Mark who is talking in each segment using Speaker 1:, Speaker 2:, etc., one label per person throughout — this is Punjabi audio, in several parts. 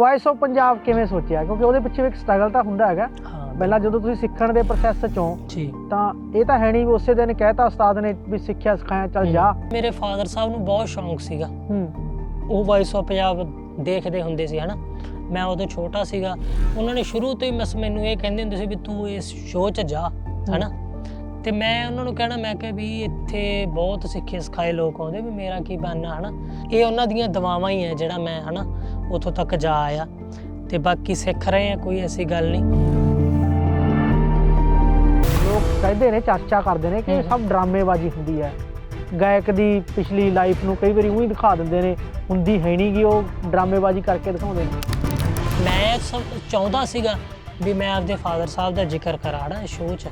Speaker 1: ਵੌਇਸ ਆਫ ਪੰਜਾਬ ਕਿਵੇਂ ਸੋਚਿਆ? ਕਿਉਂਕਿ ਉਹਦੇ ਪਿੱਛੇ ਇੱਕ ਸਟਰਗਲ ਤਾਂ ਹੁੰਦਾ ਹੈਗਾ। ਪਹਿਲਾਂ ਜਦੋਂ ਤੁਸੀਂ ਸਿੱਖਣ ਦੇ ਪ੍ਰੋਸੈਸ ਚੋਂ ਤਾਂ ਇਹ ਤਾਂ ਹੈ ਨਹੀਂ ਵੀ ਉਸੇ ਦਿਨ ਕਹਿਤਾ ਉਸਤਾਦ ਨੇ ਵੀ ਸਿੱਖਿਆ ਸਿਖਾਇਆ ਚੱਲ ਜਾ।
Speaker 2: ਮੇਰੇ ਫਾਦਰ ਸਾਹਿਬ ਨੂੰ ਬਹੁਤ ਸ਼ੌਂਕ ਸੀਗਾ। ਉਹ ਵਾਇਸ ਆਫ ਪੰਜਾਬ ਦੇਖਦੇ ਹੁੰਦੇ ਸੀ ਹਨਾ। ਮੈਂ ਉਦੋਂ ਛੋਟਾ ਸੀਗਾ। ਉਹਨਾਂ ਨੇ ਸ਼ੁਰੂ ਤੋਂ ਹੀ ਮੈਨੂੰ ਇਹ ਕਹਿੰਦੇ ਹੁੰਦੇ ਸੀ ਵੀ ਤੂੰ ਇਸ ਸ਼ੋਅ 'ਚ ਜਾ ਹਨਾ। ਤੇ ਮੈਂ ਉਹਨਾਂ ਨੂੰ ਕਹਿਣਾ ਮੈਂ ਕਿਹਾ ਵੀ ਇੱਥੇ ਬਹੁਤ ਸਿੱਖੇ ਸਿਖਾਏ ਲੋਕ ਆਉਂਦੇ ਵੀ ਮੇਰਾ ਕੀ ਬਣਨਾ ਹਨਾ? ਇਹ ਉਹਨਾਂ ਦੀਆਂ ਦਵਾਵਾਂ ਹੀ ਹੈ ਜਿਹੜਾ ਮੈਂ ਹਨਾ ਉੱਥੋਂ ਤੱਕ ਜਾ ਆਇਆ। ਤੇ ਬਾਕੀ ਸਿੱਖ ਰਹੇ ਆ ਕੋਈ ਐਸੀ ਗੱਲ ਨਹੀਂ।
Speaker 1: ਲੋਕ ਕਹਿੰਦੇ ਨੇ ਚਰਚਾ ਕਰਦੇ ਨੇ ਕਿ ਇਹ। ਸਭ ਡਰਾਮੇਬਾਜ਼ੀ ਹੁੰਦੀ ਹੈ। ਗਾਇਕ ਦੀ ਪਿਛਲੀ ਲਾਈਫ ਨੂੰ ਕਈ ਵਾਰੀ ਉਹੀ ਦਿਖਾ ਦਿੰਦੇ ਨੇ ਹੁੰਦੀ ਹੈ ਨਹੀਂ ਕਿ ਉਹ ਡਰਾਮੇਬਾਜ਼ੀ ਕਰਕੇ ਦਿਖਾਉਂਦੇ ਨੇ।
Speaker 2: ਮੈਂ ਸਭ ਚਾਹੁੰਦਾ ਸੀਗਾ ਵੀ ਮੈਂ ਆਪਦੇ ਫਾਦਰ ਸਾਹਿਬ ਦਾ ਜ਼ਿਕਰ ਕਰਾਂ ਨਾ ਸ਼ੋਅ 'ਚ।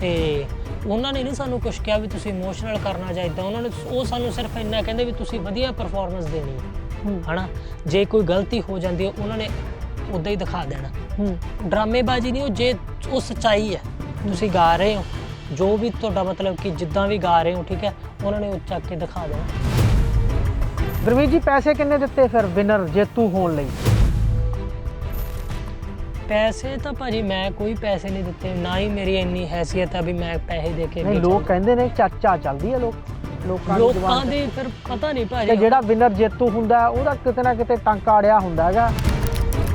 Speaker 2: ਤੇ ਉਹਨਾਂ ਨੇ ਨਹੀਂ ਸਾਨੂੰ ਕੁਝ ਕਿਹਾ ਵੀ ਤੁਸੀਂ ਇਮੋਸ਼ਨਲ ਕਰਨਾ ਚਾਹੀਦਾ ਉਹਨਾਂ ਨੇ ਉਹ ਸਾਨੂੰ ਸਿਰਫ ਇੰਨਾ ਕਹਿੰਦੇ ਵੀ ਤੁਸੀਂ ਵਧੀਆ ਪਰਫਾਰਮੈਂਸ ਦੇਣੀ ਹੈ। ਹਨਾ? ਜੇ ਕੋਈ ਗਲਤੀ ਹੋ ਜਾਂਦੀ ਹੈ ਉਹਨਾਂ ਨੇ ਉਦਾਂ ਹੀ ਦਿਖਾ ਦੇਣਾ।
Speaker 1: ਹੂੰ।
Speaker 2: ਡਰਾਮੇਬਾਜ਼ੀ ਨਹੀਂ ਉਹ ਜੇ ਉਹ ਸੱਚਾਈ ਹੈ ਤੁਸੀਂ ਗਾ ਰਹੇ ਹੋ। ਜੋ ਵੀ ਤੁਹਾਡਾ ਮਤਲਬ ਕਿ ਜਿੱਦਾਂ ਵੀ ਗਾ ਰਹੇ ਹੋ ਠੀਕ ਹੈ ਉਹਨਾਂ ਨੇ ਉਹ ਚੱਕ ਕੇ ਦਿਖਾ ਦੇਣਾ।
Speaker 1: ਗੁਰਮੀਤ ਜੀ ਪੈਸੇ ਕਿੰਨੇ ਦਿੱਤੇ ਫਿਰ ਵਿਨਰ ਜੇਤੂ ਹੋਣ ਲਈ?
Speaker 2: ਪੈਸੇ ਤਾਂ ਭਾਜੀ ਮੈਂ ਕੋਈ ਪੈਸੇ ਨਹੀਂ ਦਿੱਤੇ ਨਾ ਹੀ ਮੇਰੀ ਇੰਨੀ ਹੈਸੀਅਤ ਹੈ ਵੀ ਮੈਂ ਪੈਸੇ ਦੇ ਕੇ
Speaker 1: ਨਹੀਂ। ਲੋਕ ਕਹਿੰਦੇ ਨੇ ਚਰਚਾ ਚੱਲਦੀ ਹੈ ਲੋਕ। ਲੋਕਾਂ ਦੀ
Speaker 2: ਲੋਕਾਂ
Speaker 1: ਜ਼ੁਬਾਨ ਤੇ।
Speaker 2: ਦੇ ਫਿਰ ਪਤਾ ਨਹੀਂ ਭਾਜੀ।
Speaker 1: ਜਿਹੜਾ ਵਿਨਰ ਜੇਤੂ ਹੁੰਦਾ ਹੈ, ਉਹਦਾ ਕਿਤੇ ਨਾ ਕਿਤੇ ਟਾਂਕਾ ਅੜਿਆ ਹੁੰਦਾ ਹੈਗਾ।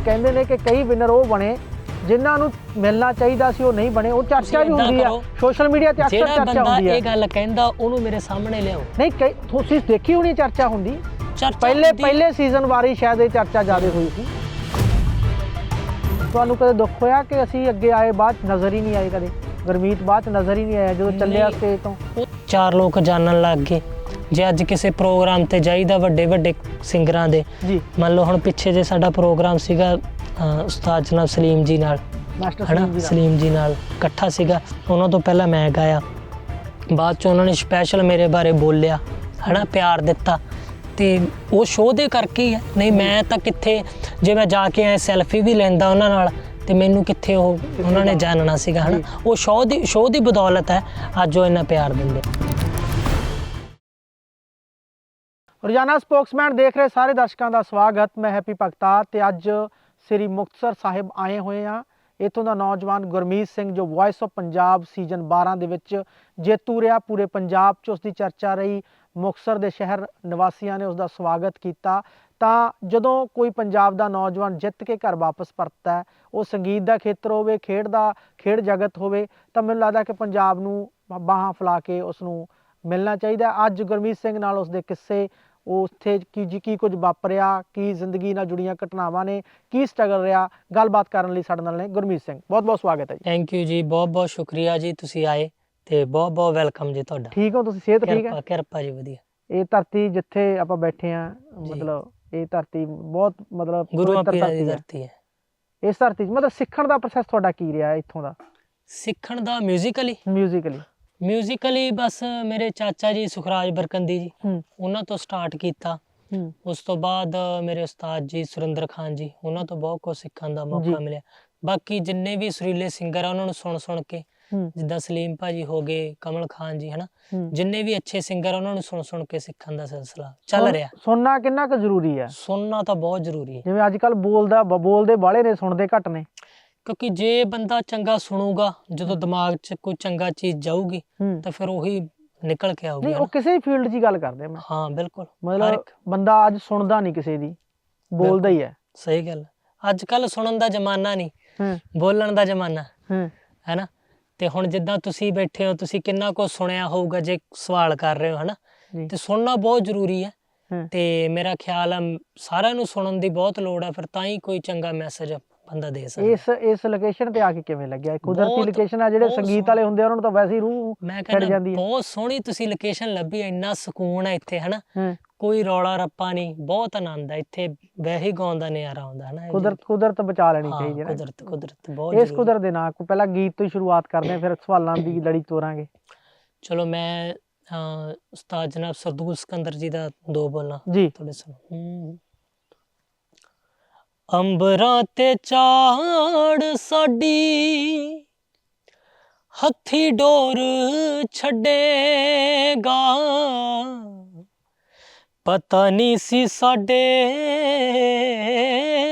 Speaker 1: ਕਹਿੰਦੇ ਨੇ ਕਿ ਕਈ ਵਿਨਰ ਉਹ ਬਣੇ ਜਿਨ੍ਹਾਂ ਨੂੰ ਮਿਲਣਾ ਚਾਹੀਦਾ ਸੀ ਉਹ ਨਹੀਂ ਬਣੇ ਉਹ ਚਰਚਾ ਵੀ
Speaker 2: ਏਦਾਂ
Speaker 1: ਹੁੰਦੀ
Speaker 2: ਕਰੋ,
Speaker 1: ਸੋਸ਼ਲ ਮੀਡੀਆ ਤੇ ਅਕਸਰ
Speaker 2: ਜਿਹੜਾ
Speaker 1: ਚਰਚਾ
Speaker 2: ਬੰਦਾ
Speaker 1: ਹੁੰਦੀ ਹੈ
Speaker 2: ਇਹ ਗੱਲ ਕਹਿੰਦਾ ਉਹਨੂੰ ਮੇਰੇ ਸਾਹਮਣੇ ਲਿਆਓ।
Speaker 1: ਨਹੀਂ ਕਈ ਤੁਸੀਂ ਦੇਖੀ ਹੋਣੀ ਚਰਚਾ ਹੁੰਦੀ?
Speaker 2: ਚਰਚਾ
Speaker 1: ਪਹਿਲੇ
Speaker 2: ਹੁੰਦੀ-
Speaker 1: ਪਹਿਲੇ ਸੀਜ਼ਨ ਵਾਰੀ ਸ਼ਾਇਦ ਇਹ ਚਰਚਾ ਜ਼ਿਆਦਾ ਹੋਈ ਸੀ। ਤੁਹਾਨੂੰ ਕਦੇ ਦੁੱਖ ਹੋਇਆ ਕਿ ਅਸੀਂ ਅੱਗੇ ਆਏ ਬਾਅਦ ਨਜ਼ਰ ਹੀ ਨਹੀਂ ਆਏ ਕਦੇ? ਗੁਰਮੀਤ ਬਾਅਦ ਨਜ਼ਰ ਹੀ ਨਹੀਂ ਆਇਆ ਜਦੋਂ ਚੱਲਿਆ। ਸਟੇਜ ਤੋਂ?
Speaker 2: ਚਾਰ ਲੋਕ ਜਾਣਨ ਲੱਗ ਗਏ। ਜੇ ਅੱਜ ਕਿਸੇ ਪ੍ਰੋਗਰਾਮ ਤੇ ਜਾਈਦਾ ਵੱਡੇ ਵੱਡੇ ਸਿੰਗਰਾਂ ਦੇ
Speaker 1: ਜੀ।
Speaker 2: ਮੰਨ ਲਓ ਹੁਣ ਪਿੱਛੇ ਜੇ ਸਾਡਾ ਪ੍ਰੋਗਰਾਮ ਸੀਗਾ ਅਹ, ਉਸਤਾਦ ਜਨਾਬ ਸਲੀਮ ਜੀ ਨਾਲ
Speaker 1: ਮਾਸਟਰ
Speaker 2: ਹਨਾ?
Speaker 1: ਸਲੀਮ ਜੀ ਦਾ
Speaker 2: ਸਲੀਮ ਜੀ ਨਾਲ ਇਕੱਠਾ ਸੀਗਾ ਉਹਨਾਂ ਤੋਂ ਪਹਿਲਾਂ ਮੈਂ ਗਾਇਆ। ਬਾਅਦ ਚ ਉਹਨਾਂ ਨੇ ਸਪੈਸ਼ਲ ਮੇਰੇ ਬਾਰੇ ਬੋਲਿਆ ਹਨਾ? ਪਿਆਰ ਦਿੱਤਾ। ਤੇ ਉਹ ਸ਼ੋਅ ਦੇ ਕਰਕੇ ਹੀ ਹੈ ਨਹੀਂ ਮੈਂ ਤਾਂ ਕਿੱਥੇ ਜੇ ਮੈਂ ਜਾ ਕੇ ਐ ਸੈਲਫੀ ਵੀ ਲੈਂਦਾ ਉਹਨਾਂ ਨਾਲ ਤੇ ਮੈਨੂੰ ਕਿੱਥੇ ਉਹ ਉਹਨਾਂ ਨੇ ਜਾਣਨਾ ਸੀਗਾ ਹਨਾ? ਉਹ ਸ਼ੋਅ ਦੀ ਸ਼ੋਅ ਦੀ ਬਦੌਲਤ ਹੈ ਅੱਜ ਉਹ ਇੰਨਾ ਪਿਆਰ ਦਿੰਦੇ।
Speaker 1: ਰੋਜ਼ਾਨਾ ਸਪੋਕਸਮੈਨ ਦੇਖ ਰਹੇ ਸਾਰੇ ਦਰਸ਼ਕਾਂ ਦਾ ਸਵਾਗਤ ਮੈਂ ਹੈਪੀ ਭਗਤਾ ਤੇ ਅੱਜ ਸ੍ਰੀ ਮੁਕਤਸਰ ਸਾਹਿਬ ਆਏ ਹੋਏ ਆ ਇਥੋਂ ਦਾ ਨੌਜਵਾਨ ਗੁਰਮੀਤ ਸਿੰਘ ਜੋ ਵੌਇਸ ਆਫ ਪੰਜਾਬ ਸੀਜ਼ਨ 12 ਦੇ ਵਿੱਚ ਜੇਤੂ ਰਿਹਾ ਪੂਰੇ ਪੰਜਾਬ 'ਚ ਉਸ ਦੀ ਚਰਚਾ ਰਹੀ। ਮੁਕਤਸਰ ਦੇ ਸ਼ਹਿਰ ਨਿਵਾਸੀਆਂ ਨੇ ਉਸ ਦਾ ਸਵਾਗਤ ਕੀਤਾ। ਤਾਂ ਜਦੋਂ ਕੋਈ ਪੰਜਾਬ ਦਾ ਨੌਜਵਾਨ ਜਿੱਤ ਕੇ ਘਰ ਵਾਪਸ ਪਰਤਦਾ ਹੈ, ਉਹ ਸੰਗੀਤ ਦਾ ਖੇਤਰ ਹੋਵੇ, ਖੇਡ ਦਾ, ਖੇਡ ਜਗਤ ਹੋਵੇ, ਤਾਂ ਮੈਨੂੰ ਲੱਗਦਾ ਕਿ ਪੰਜਾਬ ਨੂੰ ਬਾਹਾਂ ਫੈਲਾ ਕੇ ਉਸ ਨੂੰ ਮਿਲਣਾ ਚਾਹੀਦਾ ਅੱਜ ਗੁਰਮੀਤ ਸਿੰਘ ਨਾਲ ਉਸ ਦੇ ਕਿੱਸੇ ਉੱਥੇ ਕੀ ਜੀ, ਕੀ ਕੁਝ ਵਾਪਰਿਆ, ਕੀ ਜ਼ਿੰਦਗੀ ਨਾਲ ਜੁੜੀਆਂ ਘਟਨਾਵਾਂ ਨੇ, ਕੀ ਸਟਰਗਲ ਰਿਹਾ, ਗੱਲਬਾਤ ਕਰਨ ਲਈ ਸਾਡੇ ਨਾਲ ਨੇ ਗੁਰਮੀਤ ਸਿੰਘ। ਬਹੁਤ ਬਹੁਤ ਸਵਾਗਤ ਹੈ ਜੀ।
Speaker 2: ਥੈਂਕ ਯੂ ਜੀ ਬਹੁਤ ਬਹੁਤ ਸ਼ੁਕਰੀਆ ਜੀ, ਤੁਸੀਂ ਆਏ। ਤੇ ਬਹੁਤ ਬਹੁਤ ਵੈਲਕਮ ਜੀ ਤੁਹਾਡਾ।
Speaker 1: ਠੀਕ ਹੋ ਤੁਸੀਂ ਸਿਹਤ ਠੀਕ ਹੈ?
Speaker 2: ਕਿਰਪਾ ਕਿਰਪਾ ਜੀ ਵਧੀਆ।
Speaker 1: ਇਹ ਧਰਤੀ ਜਿੱਥੇ ਆਪਾਂ ਬੈਠੇ ਆ
Speaker 2: ਜੀ।
Speaker 1: ਮਤਲਬ ਇਹ ਧਰਤੀ ਬਹੁਤ ਮਤਲਬ
Speaker 2: ਗੁਰੂਆਂ
Speaker 1: ਪਵਿੱਤਰ
Speaker 2: ਪੀਰਾਂ ਦੀ
Speaker 1: ਧਰਤੀ ਹੈ।
Speaker 2: ਧਰਤੀ ਹੈ।
Speaker 1: ਇਸ ਧਰਤੀ 'ਚ ਮਤਲਬ ਸਿੱਖਣ ਦਾ ਪ੍ਰੋਸੈਸ ਤੁਹਾਡਾ ਕੀ ਰਿਹਾ ਇੱਥੋਂ ਦਾ?
Speaker 2: ਸਿੱਖਣ ਦਾ ਮਿਊਜ਼ੀਕਲੀ
Speaker 1: ਮਿਊਜ਼ੀਕਲੀ
Speaker 2: ਮਿਊਜ਼ੀਕਲੀ ਬਸ ਮੇਰੇ ਚਾਚਾ ਜੀ ਸੁਖਰਾਜ ਬਰਕੰਦੀ ਜੀ
Speaker 1: ਹੂੰ।
Speaker 2: ਉਹਨਾਂ ਤੋਂ ਸਟਾਰਟ ਕੀਤਾ।
Speaker 1: ਹੂੰ।
Speaker 2: ਉਸ ਤੋਂ ਬਾਅਦ ਮੇਰੇ ਉਸਤਾਦ ਜੀ ਸੁਰਿੰਦਰ ਖਾਨ ਜੀ ਉਹਨਾਂ ਤੋਂ ਬਹੁਤ ਕੁਝ ਸਿੱਖਣ ਦਾ
Speaker 1: ਜੀ।
Speaker 2: ਮੌਕਾ ਮਿਲਿਆ। ਬਾਕੀ ਜਿੰਨੇ ਵੀ ਸੁਰੀਲੇ ਸਿੰਗਰ ਆ ਉਹਨਾਂ ਨੂੰ ਸੁਣ ਸੁਣ ਕੇ ਜਿੱਦਾਂ ਸਲੀਮ ਭਾਜੀ ਹੋ ਗਏ ਕਮਲ ਖਾਨ ਜੀ ਹਨਾ? ਜਿੰਨੇ ਵੀ ਅੱਛੇ ਸਿੰਗਰ ਉਹਨਾਂ ਨੂੰ ਸੁਣ ਸੁਣ ਕੇ ਸਿੱਖਣ ਦਾ ਸਿਲਸਿਲਾ ਚੱਲ ਰਿਹਾ।
Speaker 1: ਸੁਣਨਾ ਕਿੰਨਾ ਕੁ ਜ਼ਰੂਰੀ ਹੈ
Speaker 2: ਸੁਣਨਾ ਤਾਂ ਬਹੁਤ ਜ਼ਰੂਰੀ ਹੈ।
Speaker 1: ਜਿਵੇਂ ਅੱਜ ਕੱਲ ਬੋਲਦਾ ਬੋਲਦੇ ਬਾਲੇ ਨੇ ਸੁਣਦੇ ਘੱਟ ਨੇ।
Speaker 2: ਕਿਉਂਕਿ ਜੇ ਬੰਦਾ ਚੰਗਾ ਸੁਣੂਗਾ ਜਦੋਂ ਦਿਮਾਗ 'ਚ ਕੋਈ ਚੰਗਾ ਚੀਜ਼ ਜਾਊਗੀ ਤਾਂ ਫਿਰ ਉਹੀ ਨਿਕਲ ਕੇ ਆਊਗੀ
Speaker 1: ਨਹੀਂ ਉਹ। ਕਿਸੇ ਵੀ ਫੀਲਡ 'ਚ ਹੀ ਗੱਲ ਕਰਦੇ ਆ ਮੈਂ।
Speaker 2: ਹਾਂ ਬਿਲਕੁਲ।
Speaker 1: ਮਤਲਬ ਬੰਦਾ ਅੱਜ ਸੁਣਦਾ ਨਹੀਂ ਕਿਸੇ ਦੀ ਬੋਲਦਾ ਹੀ ਹੈ।
Speaker 2: ਸਹੀ ਗੱਲ। ਅੱਜ ਕੱਲ ਸੁਣਨ ਦਾ ਜ਼ਮਾਨਾ ਨਹੀਂ। ਬੋਲਣ ਦਾ ਜ਼ਮਾਨਾ।
Speaker 1: ਹੂੰ।
Speaker 2: ਹੈਨਾ? ਤੇ ਹੁਣ ਜਿੱਦਾਂ ਤੁਸੀਂ ਬੈਠੇ ਹੋ ਤੁਸੀਂ ਕਿੰਨਾ ਕੁ ਸੁਣਿਆ ਹੋਊਗਾ ਜੇ ਸਵਾਲ ਕਰ ਰਹੇ ਹੋ ਹਨਾ? ਤੇ ਸੁਣਨਾ ਬਹੁਤ ਜ਼ਰੂਰੀ ਹੈ। ਤੇ ਮੇਰਾ ਖਿਆਲ ਆ ਸਾਰਿਆਂ ਨੂੰ ਸੁਣਨ ਦੀ ਬਹੁਤ ਲੋੜ ਹੈ ਫਿਰ ਤਾਂ ਹੀ ਕੋਈ ਚੰਗਾ ਮੈਸੇਜ ਬੰਦਾ ਦੇ ਸਕਦਾ।
Speaker 1: ਇਸ ਇਸ ਲੋਕੇਸ਼ਨ ਤੇ ਆ ਕੇ ਕਿਵੇਂ ਲੱਗਿਆ? ਕੁਦਰਤੀ ਲੋਕੇਸ਼ਨ ਆ ਜਿਹੜੇ ਸੰਗੀਤ। ਵਾਲੇ ਹੁੰਦੇ ਆ ਉਹਨਾਂ ਨੂੰ ਤਾਂ ਵੈਸੇ ਹੀ ਰੂਹ
Speaker 2: ਮੈਂ
Speaker 1: ਛੱਡ ਜਾਂਦੀ ਹੈ।
Speaker 2: ਬਹੁਤ ਸੋਹਣੀ ਤੁਸੀਂ ਲੋਕੇਸ਼ਨ ਲੱਭੀ ਇੰਨਾ ਸਕੂਨ ਹੈ ਇੱਥੇ ਹਨਾ? ਕੋਈ ਰੌਲਾ ਰੱਪਾ ਨਹੀਂ ਬਹੁਤ ਆਨੰਦ ਹੈ ਇੱਥੇ ਵੈਸੇ ਗਾਉਣ ਦਾ ਨਜ਼ਾਰਾ ਆਉਂਦਾ ਹਨਾ
Speaker 1: ਕੁਦਰਤ ਕੁਦਰਤ ਬਚਾ ਲੈਣੀ ਚਾਹੀਦੀ ਹੈ ਨਾ।
Speaker 2: ਕੁਦਰਤ ਕੁਦਰਤ ਬਹੁਤ
Speaker 1: ਇਸ। ਕੁਦਰਤ ਦੇ ਨਾਲ ਕੋਈ ਪਹਿਲਾਂ ਗੀਤ ਤੋਂ ਸ਼ੁਰੂਆਤ ਕਰਦੇ ਆ ਫਿਰ ਸਵਾਲਾਂ ਦੀ ਲੜੀ ਤੋਰਾਂਗੇ।
Speaker 2: ਚਲੋ ਮੈਂ ਉਸਤਾਦ ਜਨਾਬ ਸਰਦੂਲ ਸਿਕੰਦਰ ਜੀ ਦਾ ਦੋ ਬੋਲਾਂ ਤੁਹਾਡੇ ਸੁਣੋ ਅੰਬਰਾਂ ਤੇ ਚਾੜ ਸਾਡੀ ਹੱਥੀ ਡੋਰ ਛੱਡੇਗਾ। ਪਤਾ ਨਹੀਂ ਸੀ ਸਾਡੇ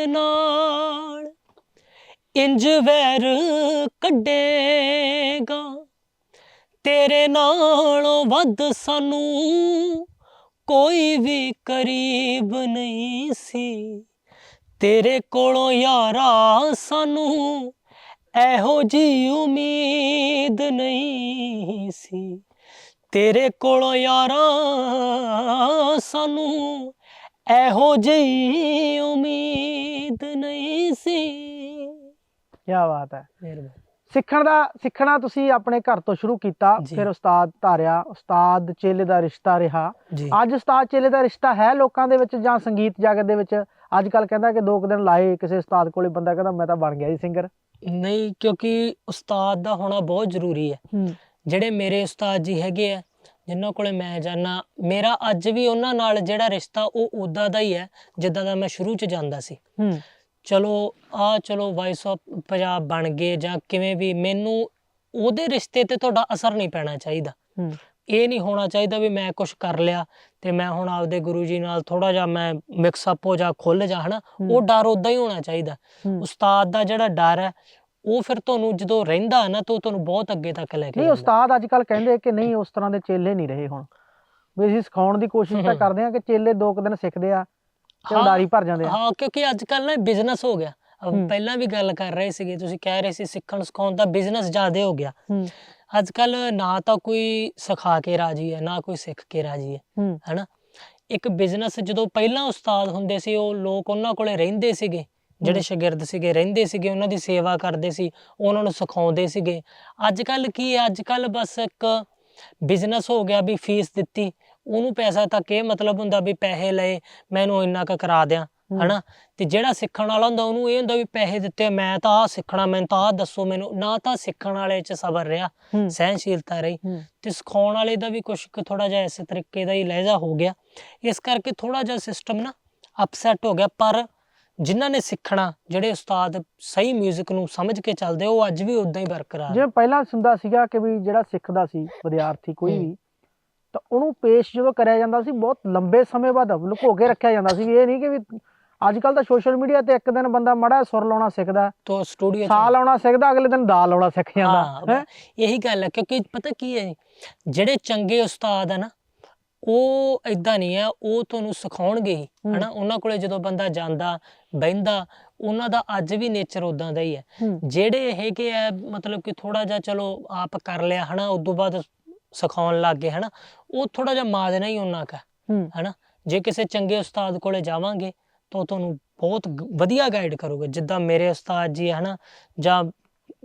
Speaker 2: ਨਾਲ। ਇੰਜ ਵੈਰ ਕੱਢੇਗਾ। ਤੇਰੇ ਨਾਲੋਂ ਵੱਧ ਸਾਨੂੰ ਕੋਈ ਵੀ ਕਰੀਬ ਨਹੀਂ ਸੀ। ਤੇਰੇ ਕੋਲੋਂ ਯਾਰਾ ਸਾਨੂੰ ਇਹੋ ਜੀ ਉਮੀਦ ਨਹੀਂ ਸੀ। ਤੇਰੇ ਕੋਲੋਂ ਯਾਰਾ ਸਾਨੂੰ ਇਹੋ ਜਿਹੀ ਉਮੀਦ ਨਹੀਂ ਸੀ।
Speaker 1: ਕੀ ਬਾਤ ਹੈ।
Speaker 2: ਮਿਹਰਬਾਨੀ।
Speaker 1: ਸਿੱਖਣ ਦਾ ਸਿੱਖਣਾ ਤੁਸੀਂ ਆਪਣੇ ਘਰ ਤੋਂ ਸ਼ੁਰੂ ਕੀਤਾ
Speaker 2: ਜੀ।
Speaker 1: ਫਿਰ ਉਸਤਾਦ ਧਾਰਿਆ ਉਸਤਾਦ ਚੇਲੇ ਦਾ ਰਿਸ਼ਤਾ ਰਿਹਾ।
Speaker 2: ਜੀ।
Speaker 1: ਅੱਜ ਉਸਤਾਦ ਚੇਲੇ ਦਾ ਰਿਸ਼ਤਾ ਹੈ ਲੋਕਾਂ ਦੇ ਵਿੱਚ ਜਾਂ ਸੰਗੀਤ ਜਗਤ ਦੇ ਵਿੱਚ? ਅੱਜ ਕੱਲ ਕਹਿੰਦਾ ਕਿ ਦੋ ਕੁ ਦਿਨ ਲਾਏ ਕਿਸੇ ਉਸਤਾਦ ਕੋਲੇ ਬੰਦਾ ਕਹਿੰਦਾ ਮੈਂ ਤਾਂ ਬਣ ਗਿਆ ਜੀ ਸਿੰਗਰ
Speaker 2: ਨਹੀਂ ਕਿਉਂਕਿ ਉਸਤਾਦ ਦਾ ਹੋਣਾ ਬਹੁਤ ਜ਼ਰੂਰੀ ਹੈ।
Speaker 1: ਹੂੰ।
Speaker 2: ਜਿਹੜੇ ਮੇਰੇ ਉਸਤਾਦ ਜੀ ਹੈਗੇ ਆ ਜਿਨ੍ਹਾਂ ਕੋਲੇ ਮੈਂ ਜਾਣਾ ਮੇਰਾ ਅੱਜ ਵੀ ਉਹਨਾਂ ਨਾਲ ਜਿਹੜਾ ਰਿਸ਼ਤਾ ਉਹ ਉਦਾਂ ਦਾ ਹੀ ਹੈ ਜਿੱਦਾਂ ਦਾ ਮੈਂ ਸ਼ੁਰੂ ਚ ਜਾਂਦਾ ਸੀ।
Speaker 1: ਹੂੰ।
Speaker 2: ਚਲੋ ਆ ਚਲੋ ਵਾਇਸ ਆਫ ਪੰਜਾਬ ਬਣ ਗਏ ਜਾਂ ਕਿਵੇਂ ਵੀ ਮੈਨੂੰ ਉਹਦੇ ਰਿਸ਼ਤੇ ਤੇ ਤੁਹਾਡਾ ਅਸਰ ਨਹੀਂ ਪੈਣਾ ਚਾਹੀਦਾ।
Speaker 1: ਹੂੰ।
Speaker 2: ਇਹ ਨਹੀਂ ਹੋਣਾ ਚਾਹੀਦਾ ਵੀ ਮੈਂ ਕੁਝ ਕਰ ਲਿਆ ਤੇ ਮੈਂ ਹੁਣ ਆਪਦੇ ਗੁਰੂ ਜੀ ਨਾਲ ਥੋੜਾ ਜਿਹਾ ਮੈਂ ਮਿਕਸ ਅਪ ਹੋ ਜਾ ਖੁੱਲ ਜਾ ਹਨਾ। ਉਹ ਡਰ ਉਦਾਂ ਹੀ ਹੋਣਾ ਚਾਹੀਦਾ। ਉਸਤਾਦ ਦਾ ਜਿਹੜਾ ਡਰ ਹੈ ਉਹ ਫਿਰ ਤੁਹਾਨੂੰ ਜਦੋਂ ਰਹਿੰਦਾ ਨਾ ਤਾਂ ਉਹ ਤੁਹਾਨੂੰ ਬਹੁਤ ਅੱਗੇ ਤੱਕ ਲੈ ਕੇ
Speaker 1: ਨਹੀਂ ਉਸਤਾਦ ਅੱਜ ਕੱਲ ਕਹਿੰਦੇ ਕਿ ਨਹੀਂ ਉਸ ਤਰ੍ਹਾਂ ਦੇ ਚੇਲੇ ਨਹੀਂ ਰਹੇ ਹੁਣ। ਵੀ ਅਸੀਂ ਸਿਖਾਉਣ ਦੀ ਕੋਸ਼ਿਸ਼ ਤਾਂ। ਕਰਦੇ ਆ ਕਿ ਚੇਲੇ ਦੋ ਕੁ ਦਿਨ ਸਿੱਖਦੇ ਆ ਤੇ ਉਡਾਰੀ ਭਰ ਜਾਂਦੇ ਆ।
Speaker 2: ਹਾਂ ਕਿਉਂਕਿ ਅੱਜ ਕੱਲ ਨਾ ਬਿਜ਼ਨਸ ਹੋ ਗਿਆ। ਪਹਿਲਾਂ ਵੀ ਗੱਲ ਕਰ ਰਹੇ ਸੀਗੇ ਤੁਸੀਂ ਕਹਿ ਰਹੇ ਸੀ ਸਿੱਖਣ ਸਿਖਾਉਣ ਦਾ ਬਿਜ਼ਨਸ ਜ਼ਿਆਦਾ ਹੋ ਗਿਆ। ਅੱਜ ਕੱਲ ਨਾ ਤਾਂ ਕੋਈ ਸਿਖਾ ਕੇ ਰਾਜੀ ਹੈ ਨਾ ਕੋਈ ਸਿੱਖ ਕੇ ਰਾਜੀ ਹੂੰ ਹਨਾ? ਇੱਕ ਬਿਜ਼ਨਸ ਜਦੋਂ ਪਹਿਲਾਂ ਉਸਤਾਦ ਹੁੰਦੇ ਸੀ ਉਹ ਲੋਕ ਉਹਨਾਂ ਕੋਲੇ ਰਹਿੰਦੇ ਸੀਗੇ। ਜਿਹੜੇ। ਸ਼ਾਗਿਰਦ ਸੀਗੇ ਰਹਿੰਦੇ ਸੀਗੇ ਉਹਨਾਂ ਦੀ ਸੇਵਾ ਕਰਦੇ ਸੀ ਉਹਨਾਂ ਨੂੰ ਸਿਖਾਉਂਦੇ ਸੀਗੇ। ਅੱਜ ਕੱਲ ਕੀ ਹੈ? ਅੱਜ ਕੱਲ ਬਸ ਇੱਕ ਬਿਜ਼ਨਸ ਹੋ ਗਿਆ ਵੀ ਫੀਸ ਦਿੱਤੀ ਉਹਨੂੰ ਪੈਸਾ ਤੱਕ ਇਹ ਮਤਲਬ ਹੁੰਦਾ ਵੀ ਪੈਸੇ ਲਏ ਮੈਨੂੰ ਇੰਨਾ ਕੁ ਕਰਾ ਦਿਆਂ। ਹਨਾ? ਤੇ ਜਿਹੜਾ ਸਿੱਖਣ ਵਾਲਾ ਹੁੰਦਾ ਉਹਨੂੰ ਇਹ ਹੁੰਦਾ ਵੀ ਪੈਸੇ ਦਿੱਤੇ ਮੈਂ ਤਾਂ ਆ ਸਿੱਖਣਾ ਮੈਨੂੰ ਤਾਂ ਆ ਦੱਸੋ ਮੈਨੂੰ ਨਾ ਤਾਂ ਸਿੱਖਣ ਵਾਲੇ 'ਚ ਸਬਰ ਰਿਹਾ ਸਹਿਨਸ਼ੀਲਤਾ ਰਹੀ। ਤੇ ਸਿਖਾਉਣ ਵਾਲੇ ਦਾ ਵੀ ਕੁਛ ਕੁ ਥੋੜਾ ਜਿਹਾ ਇਸੇ ਤਰੀਕੇ ਦਾ ਹੀ ਲਹਿਜਾ ਹੋ ਗਿਆ। ਇਸ ਕਰਕੇ ਥੋੜਾ ਜਿਹਾ ਸਿਸਟਮ ਨਾ ਅਪਸੈਟ ਹੋ ਗਿਆ ਪਰ ਜਿਨ੍ਹਾਂ ਨੇ ਸਿੱਖਣਾ ਜਿਹੜੇ ਉਸਤਾਦ ਸਹੀ 뮤직 ਨੂੰ ਸਮਝ ਕੇ ਚੱਲਦੇ ਉਹ ਅੱਜ ਵੀ ਉਦਾਂ ਹੀ ਬਰਕਰਾਰ
Speaker 1: ਜਿਵੇਂ ਪਹਿਲਾਂ ਹੁੰਦਾ ਸੀਗਾ ਕਿ ਵੀ ਜਿਹੜਾ ਸਿੱਖਦਾ ਸੀ ਵਿਦਿਆਰਥੀ ਕੋਈ। ਵੀ ਤਾਂ ਉਹਨੂੰ ਪੇਸ਼ ਜਦੋਂ ਕਰਿਆ ਜਾਂਦਾ ਸੀ ਬਹੁਤ ਲੰਬੇ ਸਮੇਂ ਬਾਅਦ ਲੁਕੋ ਕੇ ਰੱਖਿਆ ਜਾਂਦਾ ਸੀ ਇਹ ਨਹੀਂ ਕਿ ਵੀ ਅੱਜ ਕੱਲ ਤਾਂ ਸੋਸ਼ਲ ਮੀਡੀਆ ਤੇ ਇੱਕ ਦਿਨ ਬੰਦਾ ਮੜਾ ਸੁਰ ਲਾਉਣਾ ਸਿੱਖਦਾ
Speaker 2: ਤੋਂ ਸਟੂਡੀਓ
Speaker 1: ਸਾਹ ਲਾਉਣਾ ਸਿੱਖਦਾ ਅਗਲੇ ਦਿਨ ਦਾ ਲਾਉਣਾ ਸਿੱਖ ਜਾਂਦਾ
Speaker 2: ਹਾਂ
Speaker 1: ਹੈ
Speaker 2: ਇਹੀ ਗੱਲ ਹੈ ਕਿਉਂਕਿ ਪਤਾ ਕੀ ਹੈ ਜਿਹੜੇ ਚੰਗੇ ਉਸਤਾਦ ਆ ਨਾ ਉਹ ਇਦਾਂ ਨਹੀਂ ਹੈ ਉਹ ਤੁਹਾਨੂੰ ਸਿਖਾਉਣਗੇ ਹੀ। ਹਨਾ? ਉਹਨਾਂ ਕੋਲੇ ਜਦੋਂ ਬੰਦਾ ਜਾਂਦਾ ਬਹਿੰਦਾ ਉਹਨਾਂ ਦਾ ਅੱਜ ਵੀ ਨੇਚਰ ਉਦਾਂ ਦਾ ਹੀ ਹੈ। ਜਿਹੜੇ ਹੈਗੇ ਆ ਮਤਲਬ ਕਿ ਥੋੜਾ ਜਿਹਾ ਚਲੋ ਆਪ ਕਰ ਲਿਆ ਹਨਾ? ਉਸ ਤੋਂ ਬਾਅਦ ਸਿਖਾਉਣ ਲੱਗ ਗਏ ਹਨਾ? ਉਹ ਥੋੜਾ ਜਿਹਾ ਮਾਜਨਾ ਹੀ ਉਹਨਾਂ ਕਾ
Speaker 1: ਹੂੰ।
Speaker 2: ਹਨਾ? ਜੇ ਕਿਸੇ ਚੰਗੇ ਉਸਤਾਦ ਕੋਲੇ ਜਾਵਾਂਗੇ ਤਾਂ ਤੁਹਾਨੂੰ ਬਹੁਤ ਵਧੀਆ ਗਾਈਡ ਕਰੂਗੇ। ਜਿੱਦਾਂ ਮੇਰੇ ਉਸਤਾਦ ਜੀ ਹਨਾ? ਜਾਂ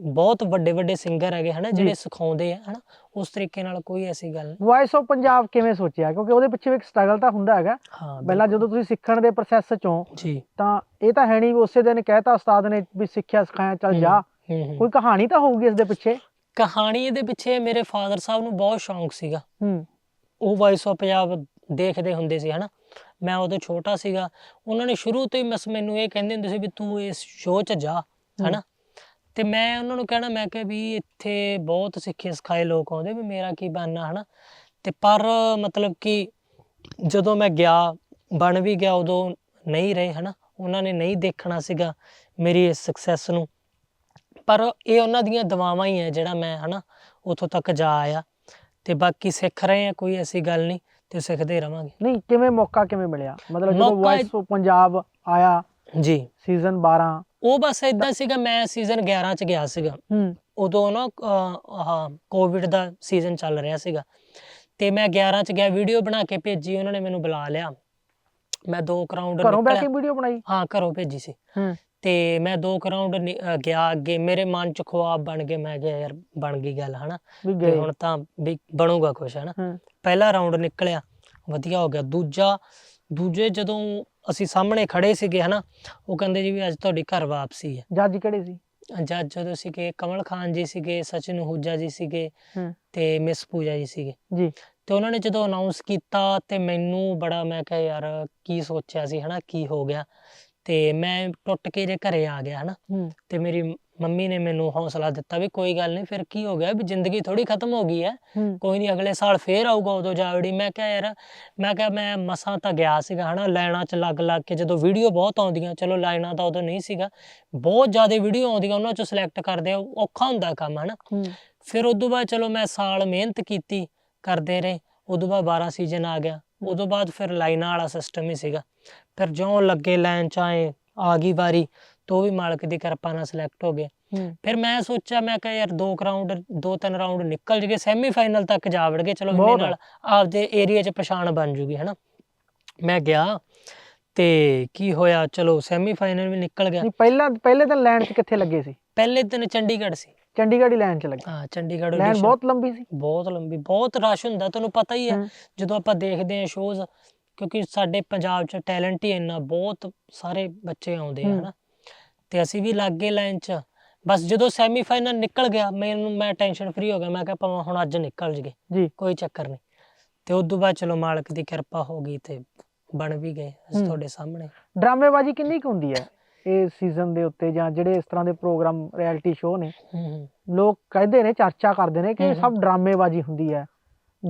Speaker 2: ਬਹੁਤ ਵੱਡੇ ਵੱਡੇ ਸਿੰਗਰ ਹੈਗੇ ਹਨਾ ਜਿਹੜੇ। ਸਿਖਾਉਂਦੇ ਆ ਹਨਾ। ਉਸ ਤਰੀਕੇ ਨਾਲ ਕੋਈ ਐਸੀ ਗੱਲ ਨਹੀਂ।
Speaker 1: ਵੌਇਸ ਆਫ ਪੰਜਾਬ ਕਿਵੇਂ ਸੋਚਿਆ? ਕਿਉਂਕਿ ਉਹਦੇ ਪਿੱਛੇ ਵੀ ਇੱਕ ਸਟਰਗਲ ਤਾਂ ਹੁੰਦਾ ਹੈਗਾ।
Speaker 2: ਹਾਂ
Speaker 1: ਪਹਿਲਾਂ ਜਦੋਂ ਤੁਸੀਂ ਸਿੱਖਣ ਦੇ ਪ੍ਰੋਸੈਸ ਚੋਂ
Speaker 2: ਜੀ।
Speaker 1: ਤਾਂ ਇਹ ਤਾਂ ਹੈ ਨਹੀਂ ਵੀ ਉਸੇ ਦਿਨ ਕਹਿਤਾ ਉਸਤਾਦ ਨੇ ਵੀ ਸਿੱਖਿਆ ਸਿਖਾਇਆ ਚੱਲ ਜਾ। ਕੋਈ ਕਹਾਣੀ ਤਾਂ ਹੋਊਗੀ ਇਸ ਦੇ ਪਿੱਛੇ?
Speaker 2: ਕਹਾਣੀ ਇਹਦੇ ਪਿੱਛੇ ਮੇਰੇ ਫਾਦਰ ਸਾਹਿਬ ਨੂੰ ਬਹੁਤ ਸ਼ੌਂਕ ਸੀਗਾ।
Speaker 1: ਹੂੰ।
Speaker 2: ਉਹ ਵਾਇਸ ਆਫ ਪੰਜਾਬ ਦੇਖਦੇ ਹੁੰਦੇ ਸੀ ਹਨਾ। ਮੈਂ ਉਦੋਂ ਛੋਟਾ ਸੀਗਾ। ਉਹਨਾਂ ਨੇ ਸ਼ੁਰੂ ਤੋਂ ਹੀ ਮੈਨੂੰ ਇਹ ਕਹਿੰਦੇ ਹੁੰਦੇ ਸੀ ਵੀ ਤੂੰ ਇਸ ਸ਼ੋਅ 'ਚ ਜਾ ਹਨਾ। ਤੇ ਮੈਂ ਉਹਨਾਂ ਨੂੰ ਕਹਿਣਾ ਮੈਂ ਕਿਹਾ ਵੀ ਇੱਥੇ ਬਹੁਤ ਸਿੱਖੇ ਸਿਖਾਏ ਲੋਕ ਆਉਂਦੇ ਵੀ ਮੇਰਾ ਕੀ ਬਣਨਾ ਹਨਾ? ਤੇ ਪਰ ਮਤਲਬ ਕਿ ਜਦੋਂ ਮੈਂ ਗਿਆ ਬਣ ਵੀ ਗਿਆ ਉਦੋਂ ਨਹੀਂ ਰਹੇ ਹਨਾ? ਉਹਨਾਂ ਨੇ ਨਹੀਂ ਦੇਖਣਾ ਸੀਗਾ ਮੇਰੀ ਇਸ ਸਕਸੈਸ ਨੂੰ। ਪਰ ਇਹ ਉਹਨਾਂ ਦੀਆਂ ਦੁਆਵਾਂ ਹੀ ਹੈ ਜਿਹੜਾ ਮੈਂ ਹਨਾ ਉੱਥੋਂ ਤੱਕ ਜਾ ਆਇਆ। ਤੇ ਬਾਕੀ ਸਿੱਖ ਰਹੇ ਆ ਕੋਈ ਐਸੀ ਗੱਲ ਨਹੀਂ ਤੇ ਸਿੱਖਦੇ ਰਵਾਂਗੇ।
Speaker 1: ਨਹੀਂ ਕਿਵੇਂ ਮੌਕਾ ਕਿਵੇਂ ਮਿਲਿਆ? ਮਤਲਬ ਜਦੋਂ ਵੌਇਸ ਆਫ ਪੰਜਾਬ ਆਇਆ
Speaker 2: ਜੀ।
Speaker 1: ਸੀਜ਼ਨ 12
Speaker 2: ਉਹ ਬਸ ਇਦਾਂ ਸੀਗਾ ਮੈਂ ਸੀਜ਼ਨ 11 ਚ ਗਿਆ ਸੀਗਾ।
Speaker 1: ਹੂੰ।
Speaker 2: ਉਦੋਂ ਨਾ ਆਹ ਕੋਵਿਡ ਦਾ ਸੀਜ਼ਨ ਚੱਲ ਰਿਹਾ ਸੀਗਾ। ਤੇ ਮੈਂ 11 ਚ ਗਿਆ ਵੀਡੀਓ ਬਣਾ ਕੇ ਭੇਜੀ ਉਹਨਾਂ ਨੇ ਮੈਨੂੰ ਬੁਲਾ ਲਿਆ। ਮੈਂ ਦੋ ਕਰਾਊਂਡ
Speaker 1: ਘਰੋਂ ਬੈ ਕੇ ਵੀਡੀਓ ਬਣਾਈ?
Speaker 2: ਹਾਂ ਘਰੋਂ ਭੇਜੀ ਸੀ।
Speaker 1: ਹੂੰ।
Speaker 2: ਤੇ ਮੈਂ ਦੋ ਕਰਾਊਂਡ ਗਿਆ ਅੱਗੇ। ਮੇਰੇ ਮਨ ਚ ਖੁਆਬ ਬਣ ਗਏ ਮੈਂ ਕਿਹਾ ਯਾਰ ਬਣ ਗਈ ਗੱਲ ਹਨਾ? ਤੇ ਹੁਣ ਤਾਂ ਵੀ ਬਣੂਗਾ ਕੁਛ ਹਨਾ? ਪਹਿਲਾ ਰਾਉਂਡ ਨਿਕਲਿਆ ਵਧੀਆ ਹੋ ਗਿਆ। ਦੂਜਾ ਦੂਜੇ ਜਦੋਂ ਅਸੀਂ ਸਾਹਮਣੇ ਖੜੇ ਸੀਗੇ ਹਨਾ ਉਹ ਕਹਿੰਦੇ ਜੀ ਵੀ ਅੱਜ ਤੁਹਾਡੀ ਘਰ ਵਾਪਸੀ ਹੈ।
Speaker 1: ਜੱਜ ਕਿਹੜੇ ਸੀ?
Speaker 2: ਜੱਜ ਜਦੋਂ ਸੀਗੇ ਕਮਲ ਖਾਨ ਜੀ ਸੀਗੇ ਸਚਿਨ ਹੁਜਾ ਜੀ ਸੀਗੇ
Speaker 1: ਹੂੰ।
Speaker 2: ਤੇ ਮਿਸ ਪੂਜਾ ਜੀ ਸੀਗੇ।
Speaker 1: ਜੀ।
Speaker 2: ਤੇ ਉਹਨਾਂ ਨੇ ਜਦੋਂ ਅਨਾਉਂਸ ਕੀਤਾ ਤੇ ਮੈਨੂੰ ਬੜਾ ਮੈਂ ਕਿਹਾ ਯਾਰ ਕੀ ਸੋਚਿਆ ਸੀ ਹਨਾ ਕੀ ਹੋ ਗਿਆ। ਤੇ ਮੈਂ ਟੁੱਟ ਕੇ ਜੇ ਘਰੇ ਆ ਗਿਆ ਹਨਾ।
Speaker 1: ਹੂੰ।
Speaker 2: ਤੇ ਮੇਰੀ ਮੰਮੀ ਨੇ ਮੈਨੂੰ ਹੌਸਲਾ ਦਿੱਤਾ ਵੀ ਕੋਈ ਗੱਲ ਨਹੀਂ ਫਿਰ ਕੀ ਹੋ ਗਿਆ ਵੀ ਜ਼ਿੰਦਗੀ ਥੋੜੀ ਖਤਮ ਹੋ ਗਈ ਹੈ।
Speaker 1: ਹੂੰ।
Speaker 2: ਕੋਈ ਨਹੀਂ ਅਗਲੇ ਸਾਲ ਫੇਰ ਆਊਗਾ ਉਦੋਂ ਜਾਵੜੀ। ਮੈਂ ਕਿਹਾ ਯਾਰ ਮੈਂ ਕਿਹਾ ਮੈਂ ਮਸਾਂ ਤਾਂ ਗਿਆ ਸੀਗਾ ਹਨਾ ਲਾਈਨਾਂ 'ਚ ਲੱਗ ਲੱਗ ਕੇ ਜਦੋਂ ਵੀਡੀਓ ਬਹੁਤ ਆਉਂਦੀਆਂ ਚਲੋ ਲਾਈਨਾਂ ਤਾਂ ਉਦੋਂ ਨਹੀਂ ਸੀਗਾ। ਬਹੁਤ ਜ਼ਿਆਦਾ ਵੀਡੀਓ ਆਉਂਦੀਆਂ ਉਹਨਾਂ 'ਚੋਂ ਸਿਲੈਕਟ ਕਰਦੇ ਆ ਔਖਾ ਹੁੰਦਾ ਕੰਮ ਹਨਾ।
Speaker 1: ਹੂੰ।
Speaker 2: ਫਿਰ ਉਦੋਂ ਬਾਅਦ ਚਲੋ ਮੈਂ ਸਾਲ ਮਿਹਨਤ ਕੀਤੀ ਕਰਦੇ ਰਹੇ ਉਦੋਂ ਬਾਅਦ 12 ਸੀਜ਼ਨ ਆ ਗਿਆ। ਉਦੋਂ ਬਾਅਦ ਫਿਰ ਲਾਈਨਾਂ ਵਾਲਾ ਸਿਸਟਮ ਹੀ ਸੀਗਾ। ਫਿਰ ਜਿਉਂ ਲੱਗੇ ਲਾਈਨ ਚ ਆਏ ਆ ਗਈ ਵਾਰੀ। ਤੋ ਵੀ ਮਾਲਕ ਦੀ ਕਿਰਪਾ ਨਾਲ ਸਿਲੈਕਟ ਹੋ ਗਏ।
Speaker 1: ਹੂੰ।
Speaker 2: ਫਿਰ ਮੈਂ ਸੋਚਿਆ ਮੈਂ ਕਿਹਾ ਯਾਰ ਦੋ ਰਾਊਂਡ ਦੋ ਤਿੰਨ ਰਾਊਂਡ ਨਿਕਲ ਜਗੇ ਸੈਮੀਫਾਈਨਲ ਤੱਕ ਜਾ ਵੜਗੇ ਚਲੋ ਇਹਦੇ ਨਾਲ ਆਪਦੇ ਏਰੀਆ 'ਚ ਪਛਾਣ ਬਣ ਜੂਗੀ ਹਨਾ। ਮੈਂ ਗਿਆ ਤੇ ਕੀ ਹੋਇਆ ਚਲੋ ਸੈਮੀਫਾਈਨਲ ਵੀ ਨਿਕਲ ਗਿਆ।
Speaker 1: ਨਹੀਂ ਪਹਿਲਾਂ ਪਹਿਲੇ ਦਿਨ ਲਾਈਨ 'ਚ ਕਿੱਥੇ ਲੱਗੇ ਸੀ?
Speaker 2: ਪਹਿਲੇ ਦਿਨ ਚੰਡੀਗੜ੍ਹ ਸੀ।
Speaker 1: ਚੰਡੀਗੜ੍ਹ ਹੀ ਲਾਈਨ 'ਚ ਲੱਗੇ।
Speaker 2: ਹਾਂ ਚੰਡੀਗੜ੍ਹ
Speaker 1: ਲਾਈਨ। ਬਹੁਤ ਲੰਬੀ ਸੀ।
Speaker 2: ਬਹੁਤ ਲੰਬੀ ਬਹੁਤ ਰਸ਼ ਹੁੰਦਾ ਤੁਹਾਨੂੰ ਪਤਾ ਹੀ ਹੈ। ਜਦੋਂ ਆਪਾਂ ਦੇਖਦੇ ਹਾਂ ਸ਼ੋਜ਼ ਕਿਉਂਕਿ ਸਾਡੇ ਪੰਜਾਬ 'ਚ ਟੈਲੈਂਟ ਹੀ ਇੰਨਾ ਬਹੁਤ ਸਾਰੇ ਬੱਚੇ ਆਉਂਦੇ ਆ। ਹਨਾ। ਤੇ ਅਸੀਂ ਵੀ ਲੱਗ ਗਏ ਲਾਈਨ 'ਚ। ਬਸ ਜਦੋਂ ਸੈਮੀਫਾਈਨਲ ਨਿਕਲ ਗਿਆ ਮੈਨੂੰ ਮੈਂ ਟੈਨਸ਼ਨ ਫ੍ਰੀ ਹੋ ਗਿਆ। ਮੈਂ ਕਿਹਾ ਭਾਵੇਂ ਹੁਣ ਅੱਜ ਨਿਕਲ ਜਗੇ
Speaker 1: ਜੀ।
Speaker 2: ਕੋਈ ਚੱਕਰ ਨਹੀਂ। ਤੇ ਉਸ ਤੋਂ ਬਾਅਦ ਚਲੋ ਮਾਲਕ ਦੀ ਕਿਰਪਾ ਹੋ ਗਈ ਤੇ ਬਣ ਵੀ ਗਏ ਅਸੀਂ। ਤੁਹਾਡੇ ਸਾਹਮਣੇ।
Speaker 1: ਡਰਾਮੇਬਾਜ਼ੀ ਕਿੰਨੀ ਕੁ ਹੁੰਦੀ ਹੈ ਇਹ ਸੀਜ਼ਨ ਦੇ ਉੱਤੇ ਜਾਂ ਜਿਹੜੇ ਇਸ ਤਰ੍ਹਾਂ ਦੇ ਪ੍ਰੋਗਰਾਮ ਰਿਐਲਿਟੀ ਸ਼ੋਅ ਨੇ। ਲੋਕ ਕਹਿੰਦੇ ਨੇ ਚਰਚਾ ਕਰਦੇ ਨੇ ਕਿ ਇਹ
Speaker 2: ਹਮ
Speaker 1: ਸਭ ਡਰਾਮੇਬਾਜ਼ੀ ਹੁੰਦੀ ਹੈ।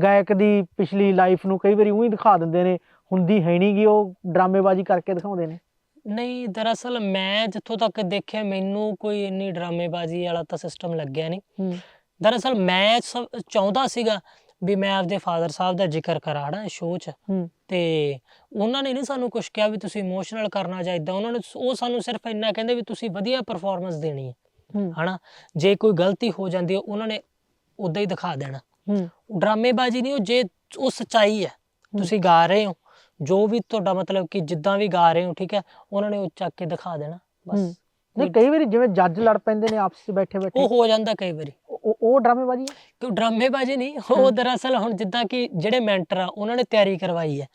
Speaker 1: ਗਾਇਕ ਦੀ ਪਿਛਲੀ ਲਾਈਫ ਨੂੰ ਕਈ ਵਾਰੀ ਉਹੀ ਦਿਖਾ ਦਿੰਦੇ ਨੇ ਹੁੰਦੀ ਹੈ ਨਹੀਂਗੀ ਉਹ ਡਰਾਮੇਬਾਜ਼ੀ ਕਰਕੇ ਦਿਖਾਉਂਦੇ ਨੇ।
Speaker 2: ਨਹੀਂ ਦਰਅਸਲ ਮੈਂ ਜਿੱਥੋਂ ਤੱਕ ਦੇਖਿਆ ਮੈਨੂੰ ਕੋਈ ਇੰਨੀ ਡਰਾਮੇਬਾਜ਼ੀ ਵਾਲਾ ਤਾਂ ਸਿਸਟਮ ਲੱਗਿਆ ਨਹੀਂ।
Speaker 1: ਹੂੰ।
Speaker 2: ਦਰਅਸਲ ਮੈਂ ਚਾਹੁੰਦਾ ਸੀਗਾ ਵੀ ਮੈਂ ਆਪਦੇ ਫਾਦਰ ਸਾਹਿਬ ਦਾ ਜ਼ਿਕਰ ਕਰਾਂ ਸ਼ੋਅ 'ਚ।
Speaker 1: ਹੂੰ।
Speaker 2: ਤੇ ਉਹਨਾਂ ਨੇ ਨਹੀਂ ਸਾਨੂੰ ਕੁਝ ਕਿਹਾ ਵੀ ਤੁਸੀਂ ਇਮੋਸ਼ਨਲ ਕਰਨਾ ਜਾਂ ਇਦਾਂ ਉਹਨਾਂ ਨੇ ਉਹ ਸਾਨੂੰ ਸਿਰਫ ਇੰਨਾ ਕਹਿੰਦੇ ਵੀ ਤੁਸੀਂ ਵਧੀਆ ਪਰਫਾਰਮੈਂਸ ਦੇਣੀ ਹੈ
Speaker 1: ਹੂੰ।
Speaker 2: ਹਨਾ। ਜੇ ਕੋਈ ਗਲਤੀ ਹੋ ਜਾਂਦੀ ਹੈ ਉਹਨਾਂ ਨੇ ਉਦਾਂ ਹੀ ਦਿਖਾ ਦੇਣਾ।
Speaker 1: ਹੂੰ।
Speaker 2: ਡਰਾਮੇਬਾਜ਼ੀ ਨਹੀਂ ਉਹ ਜੇ ਉਹ ਸਚਾਈ ਹੈ। ਤੁਸੀਂ ਗਾ ਰਹੇ ਹੋ ਜੋ ਵੀ ਤੁਹਾਡਾ ਮਤਲਬ ਕਿ ਜਿੱਦਾਂ ਵੀ ਗਾ ਰਹੇ ਹੋ ਠੀਕ ਹੈ ਉਹਨਾਂ ਨੇ ਉਹ ਚੱਕ ਕੇ ਦਿਖਾ ਦੇਣਾ। ਬਸ।
Speaker 1: ਨਹੀਂ ਕਈ ਵਾਰੀ ਜਿਵੇਂ ਜੱਜ ਲੜ ਪੈਂਦੇ ਨੇ ਆਪਸ ਵਿੱਚ ਬੈਠੇ ਬੈਠੇ।
Speaker 2: ਉਹ ਹੋ ਜਾਂਦਾ ਕਈ ਵਾਰੀ।
Speaker 1: ਉਹ ਉਹ ਡਰਾਮੇਬਾਜ਼ੀ ਹੈ?
Speaker 2: ਕਿ ਡਰਾਮੇਬਾਜ਼ੀ ਨਹੀਂ ਉਹ ਦਰਅਸਲ ਹੁਣ ਜਿੱਦਾਂ ਕਿ ਜਿਹੜੇ ਮੈਂਟਰ ਆ ਉਹਨਾਂ ਨੇ ਤਿਆਰੀ ਕਰਵਾਈ ਹੈ।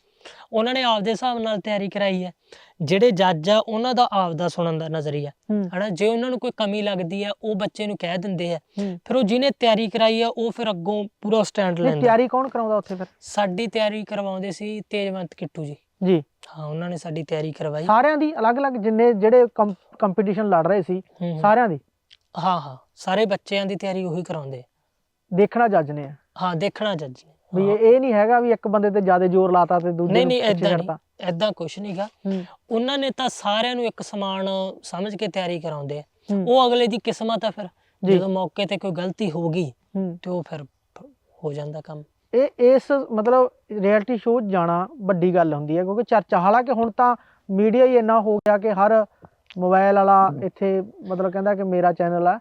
Speaker 2: ਉਹਨਾਂ ਨੇ ਆਪਦੇ ਹਿਸਾਬ ਨਾਲ ਤਿਆਰੀ ਕਰਾਈ ਹੈ। ਜਿਹੜੇ ਜੱਜ ਆ ਉਹਨਾਂ ਦਾ ਆਪਦਾ ਸੁਣਨ ਦਾ ਨਜ਼ਰੀਆ। ਹਨਾ ਜੇ ਉਹਨਾਂ ਨੂੰ ਕੋਈ ਕਮੀ ਲੱਗਦੀ ਹੈ ਉਹ ਬੱਚੇ ਨੂੰ ਕਹਿ ਦਿੰਦੇ ਆ ਫਿਰ ਉਹ ਜਿਹਨੇ ਤਿਆਰੀ ਕਰਾਈ ਆ ਉਹ ਫਿਰ ਅੱਗੋਂ ਪੂਰਾ ਸਟੈਂਡ ਲੈਂਦਾ।
Speaker 1: ਤਿਆਰੀ ਕੌਣ ਕਰਾਉਂਦਾ ਉੱਥੇ ਫਿਰ?
Speaker 2: ਸਾਡੀ ਤਿਆਰੀ ਕਰਵਾਉਂਦੇ ਸੀ ਤੇਜਵੰਤ ਕਿੱਟੂ ਜੀ।
Speaker 1: ਜੀ।
Speaker 2: ਹਾਂ ਉਹਨਾਂ ਨੇ ਸਾਡੀ ਤਿਆਰੀ ਕਰਵਾਈ।
Speaker 1: ਸਾਰਿਆਂ ਦੀ ਅਲੱਗ-ਅਲੱਗ ਜਿੰਨੇ ਜਿਹੜੇ ਕੰਪੀਟੀਸ਼ਨ ਲੜ ਰਹੇ ਸੀ। ਸਾਰਿਆਂ ਦੀ?
Speaker 2: ਹਾਂ ਹਾਂ। ਸਾਰੇ ਬੱਚਿਆਂ ਦੀ ਤਿਆਰੀ ਉਹੀ ਕਰਾਉਂਦੇ ਆ।
Speaker 1: ਦੇਖਣਾ ਜੱਜ ਨੇ। ਆ।
Speaker 2: ਹਾਂ ਦੇਖਣਾ ਜੱਜ ਨੇ।
Speaker 1: ਵੀ। ਇਹ ਇਹ ਨਹੀਂ ਹੈਗਾ ਵੀ ਇੱਕ ਬੰਦੇ ਤੇ ਜ਼ਿਆਦਾ ਜ਼ੋਰ ਲਾਤਾ ਤੇ ਦੂਜੇ
Speaker 2: ਨਹੀਂ ਨਹੀਂ ਐਦਾਂ ਨਹੀਂ ਐਦਾਂ ਕੁਝ ਨਹੀਂਗਾ। ਉਹਨਾਂ ਨੇ ਤਾਂ ਸਾਰਿਆਂ ਨੂੰ ਇੱਕ ਸਮਾਨ ਸਮਝ ਕੇ ਤਿਆਰੀ ਕਰਾਉਂਦੇ ਆ। ਉਹ ਅਗਲੇ ਦੀ ਕਿਸਮਤ ਆ ਫਿਰ। ਜਦੋਂ ਮੌਕੇ ਤੇ ਕੋਈ ਗਲਤੀ ਹੋ ਗਈ ਤੇ ਉਹ ਫਿਰ ਹੋ ਜਾਂਦਾ ਕੰਮ।
Speaker 1: ਇਹ ਇਸ ਮਤਲਬ ਰਿਐਲਿਟੀ ਸ਼ੋਅ ਜਾਣਾ ਵੱਡੀ ਗੱਲ ਹੁੰਦੀ ਹੈ ਕਿਉਂਕਿ ਚਰਚਾ ਹਾਲਾਂਕਿ ਹੁਣ ਤਾਂ ਮੀਡੀਆ ਹੀ ਇੰਨਾ ਹੋ ਗਿਆ ਕਿ ਹਰ ਮੋਬਾਈਲ ਵਾਲਾ ਇੱਥੇ ਮਤਲਬ ਕਹਿੰਦਾ ਕਿ ਮੇਰਾ ਚੈਨਲ ਆ।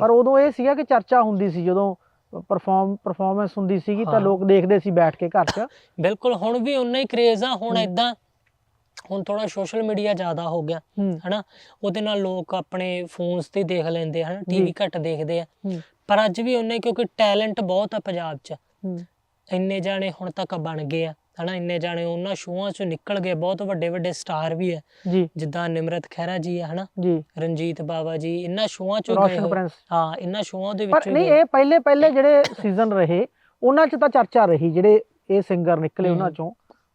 Speaker 1: ਪਰ ਉਦੋਂ ਇਹ ਸੀਗਾ ਕਿ ਚਰਚਾ ਹੁੰਦੀ ਸੀ ਜਦੋਂ ਪਰਫਾਰਮ ਪਰਫਾਰਮੈਂਸ ਹੁੰਦੀ ਸੀਗੀ ਤਾਂ। ਲੋਕ ਦੇਖਦੇ ਸੀ ਬੈਠ ਕੇ ਘਰ 'ਚ।
Speaker 2: ਬਿਲਕੁਲ ਹੁਣ ਵੀ ਉਨਾ ਹੀ ਕ੍ਰੇਜ਼ ਆ ਹੁਣ। ਐਦਾਂ ਹੁਣ ਥੋੜਾ ਸੋਸ਼ਲ ਮੀਡੀਆ ਜ਼ਿਆਦਾ ਹੋ ਗਿਆ ਹਨਾ? ਉਹਦੇ ਨਾਲ ਲੋਕ ਆਪਣੇ ਫੋਨਸ ਤੇ ਦੇਖ ਲੈਂਦੇ ਹਨ। ਟੀਵੀ ਘੱਟ ਦੇਖਦੇ ਆ। ਪਰ ਅੱਜ ਵੀ ਉਹਨੇ ਕਿਉਂਕਿ ਟੈਲੈਂਟ ਬਹੁਤ ਆ ਪੰਜਾਬ 'ਚ। ਇੰਨੇ ਜਾਣੇ ਹੁਣ ਤੱਕ ਬਣ ਗਏ ਆ। ਹਨਾ ਇੰਨੇ ਜਾਣੇ ਉਹਨਾਂ ਸ਼ੋਆਂ 'ਚੋਂ ਨਿਕਲ ਗਏ ਬਹੁਤ ਵੱਡੇ ਵੱਡੇ ਸਟਾਰ ਵੀ ਆ
Speaker 1: ਜੀ।
Speaker 2: ਜਿੱਦਾਂ ਨਿਮਰਤ ਖਹਿਰਾ ਜੀ ਆ ਹਨਾ।
Speaker 1: ਜੀ।
Speaker 2: ਰਣਜੀਤ ਬਾਵਾ ਜੀ ਇਹਨਾਂ ਸ਼ੋਆਂ 'ਚੋਂ ਗਏ
Speaker 1: ਰੋਸ਼ਨ
Speaker 2: ਹੋਏ।
Speaker 1: ਪ੍ਰਿੰਸ।
Speaker 2: ਹਾਂ ਇਹਨਾਂ ਸ਼ੋਆਂ ਦੇ
Speaker 1: ਪਰ
Speaker 2: ਵਿੱਚੋਂ
Speaker 1: ਨਹੀਂ। ਇਹ ਪਹਿਲੇ ਪਹਿਲੇ ਜਿਹੜੇ ਸੀਜ਼ਨ ਰਹੇ ਉਹਨਾਂ 'ਚ ਤਾਂ ਚਰਚਾ ਰਹੀ ਜਿਹੜੇ ਇਹ ਸਿੰਗਰ ਨਿਕਲੇ ਉਹਨਾਂ
Speaker 2: ਹੂੰ।
Speaker 1: 'ਚੋਂ।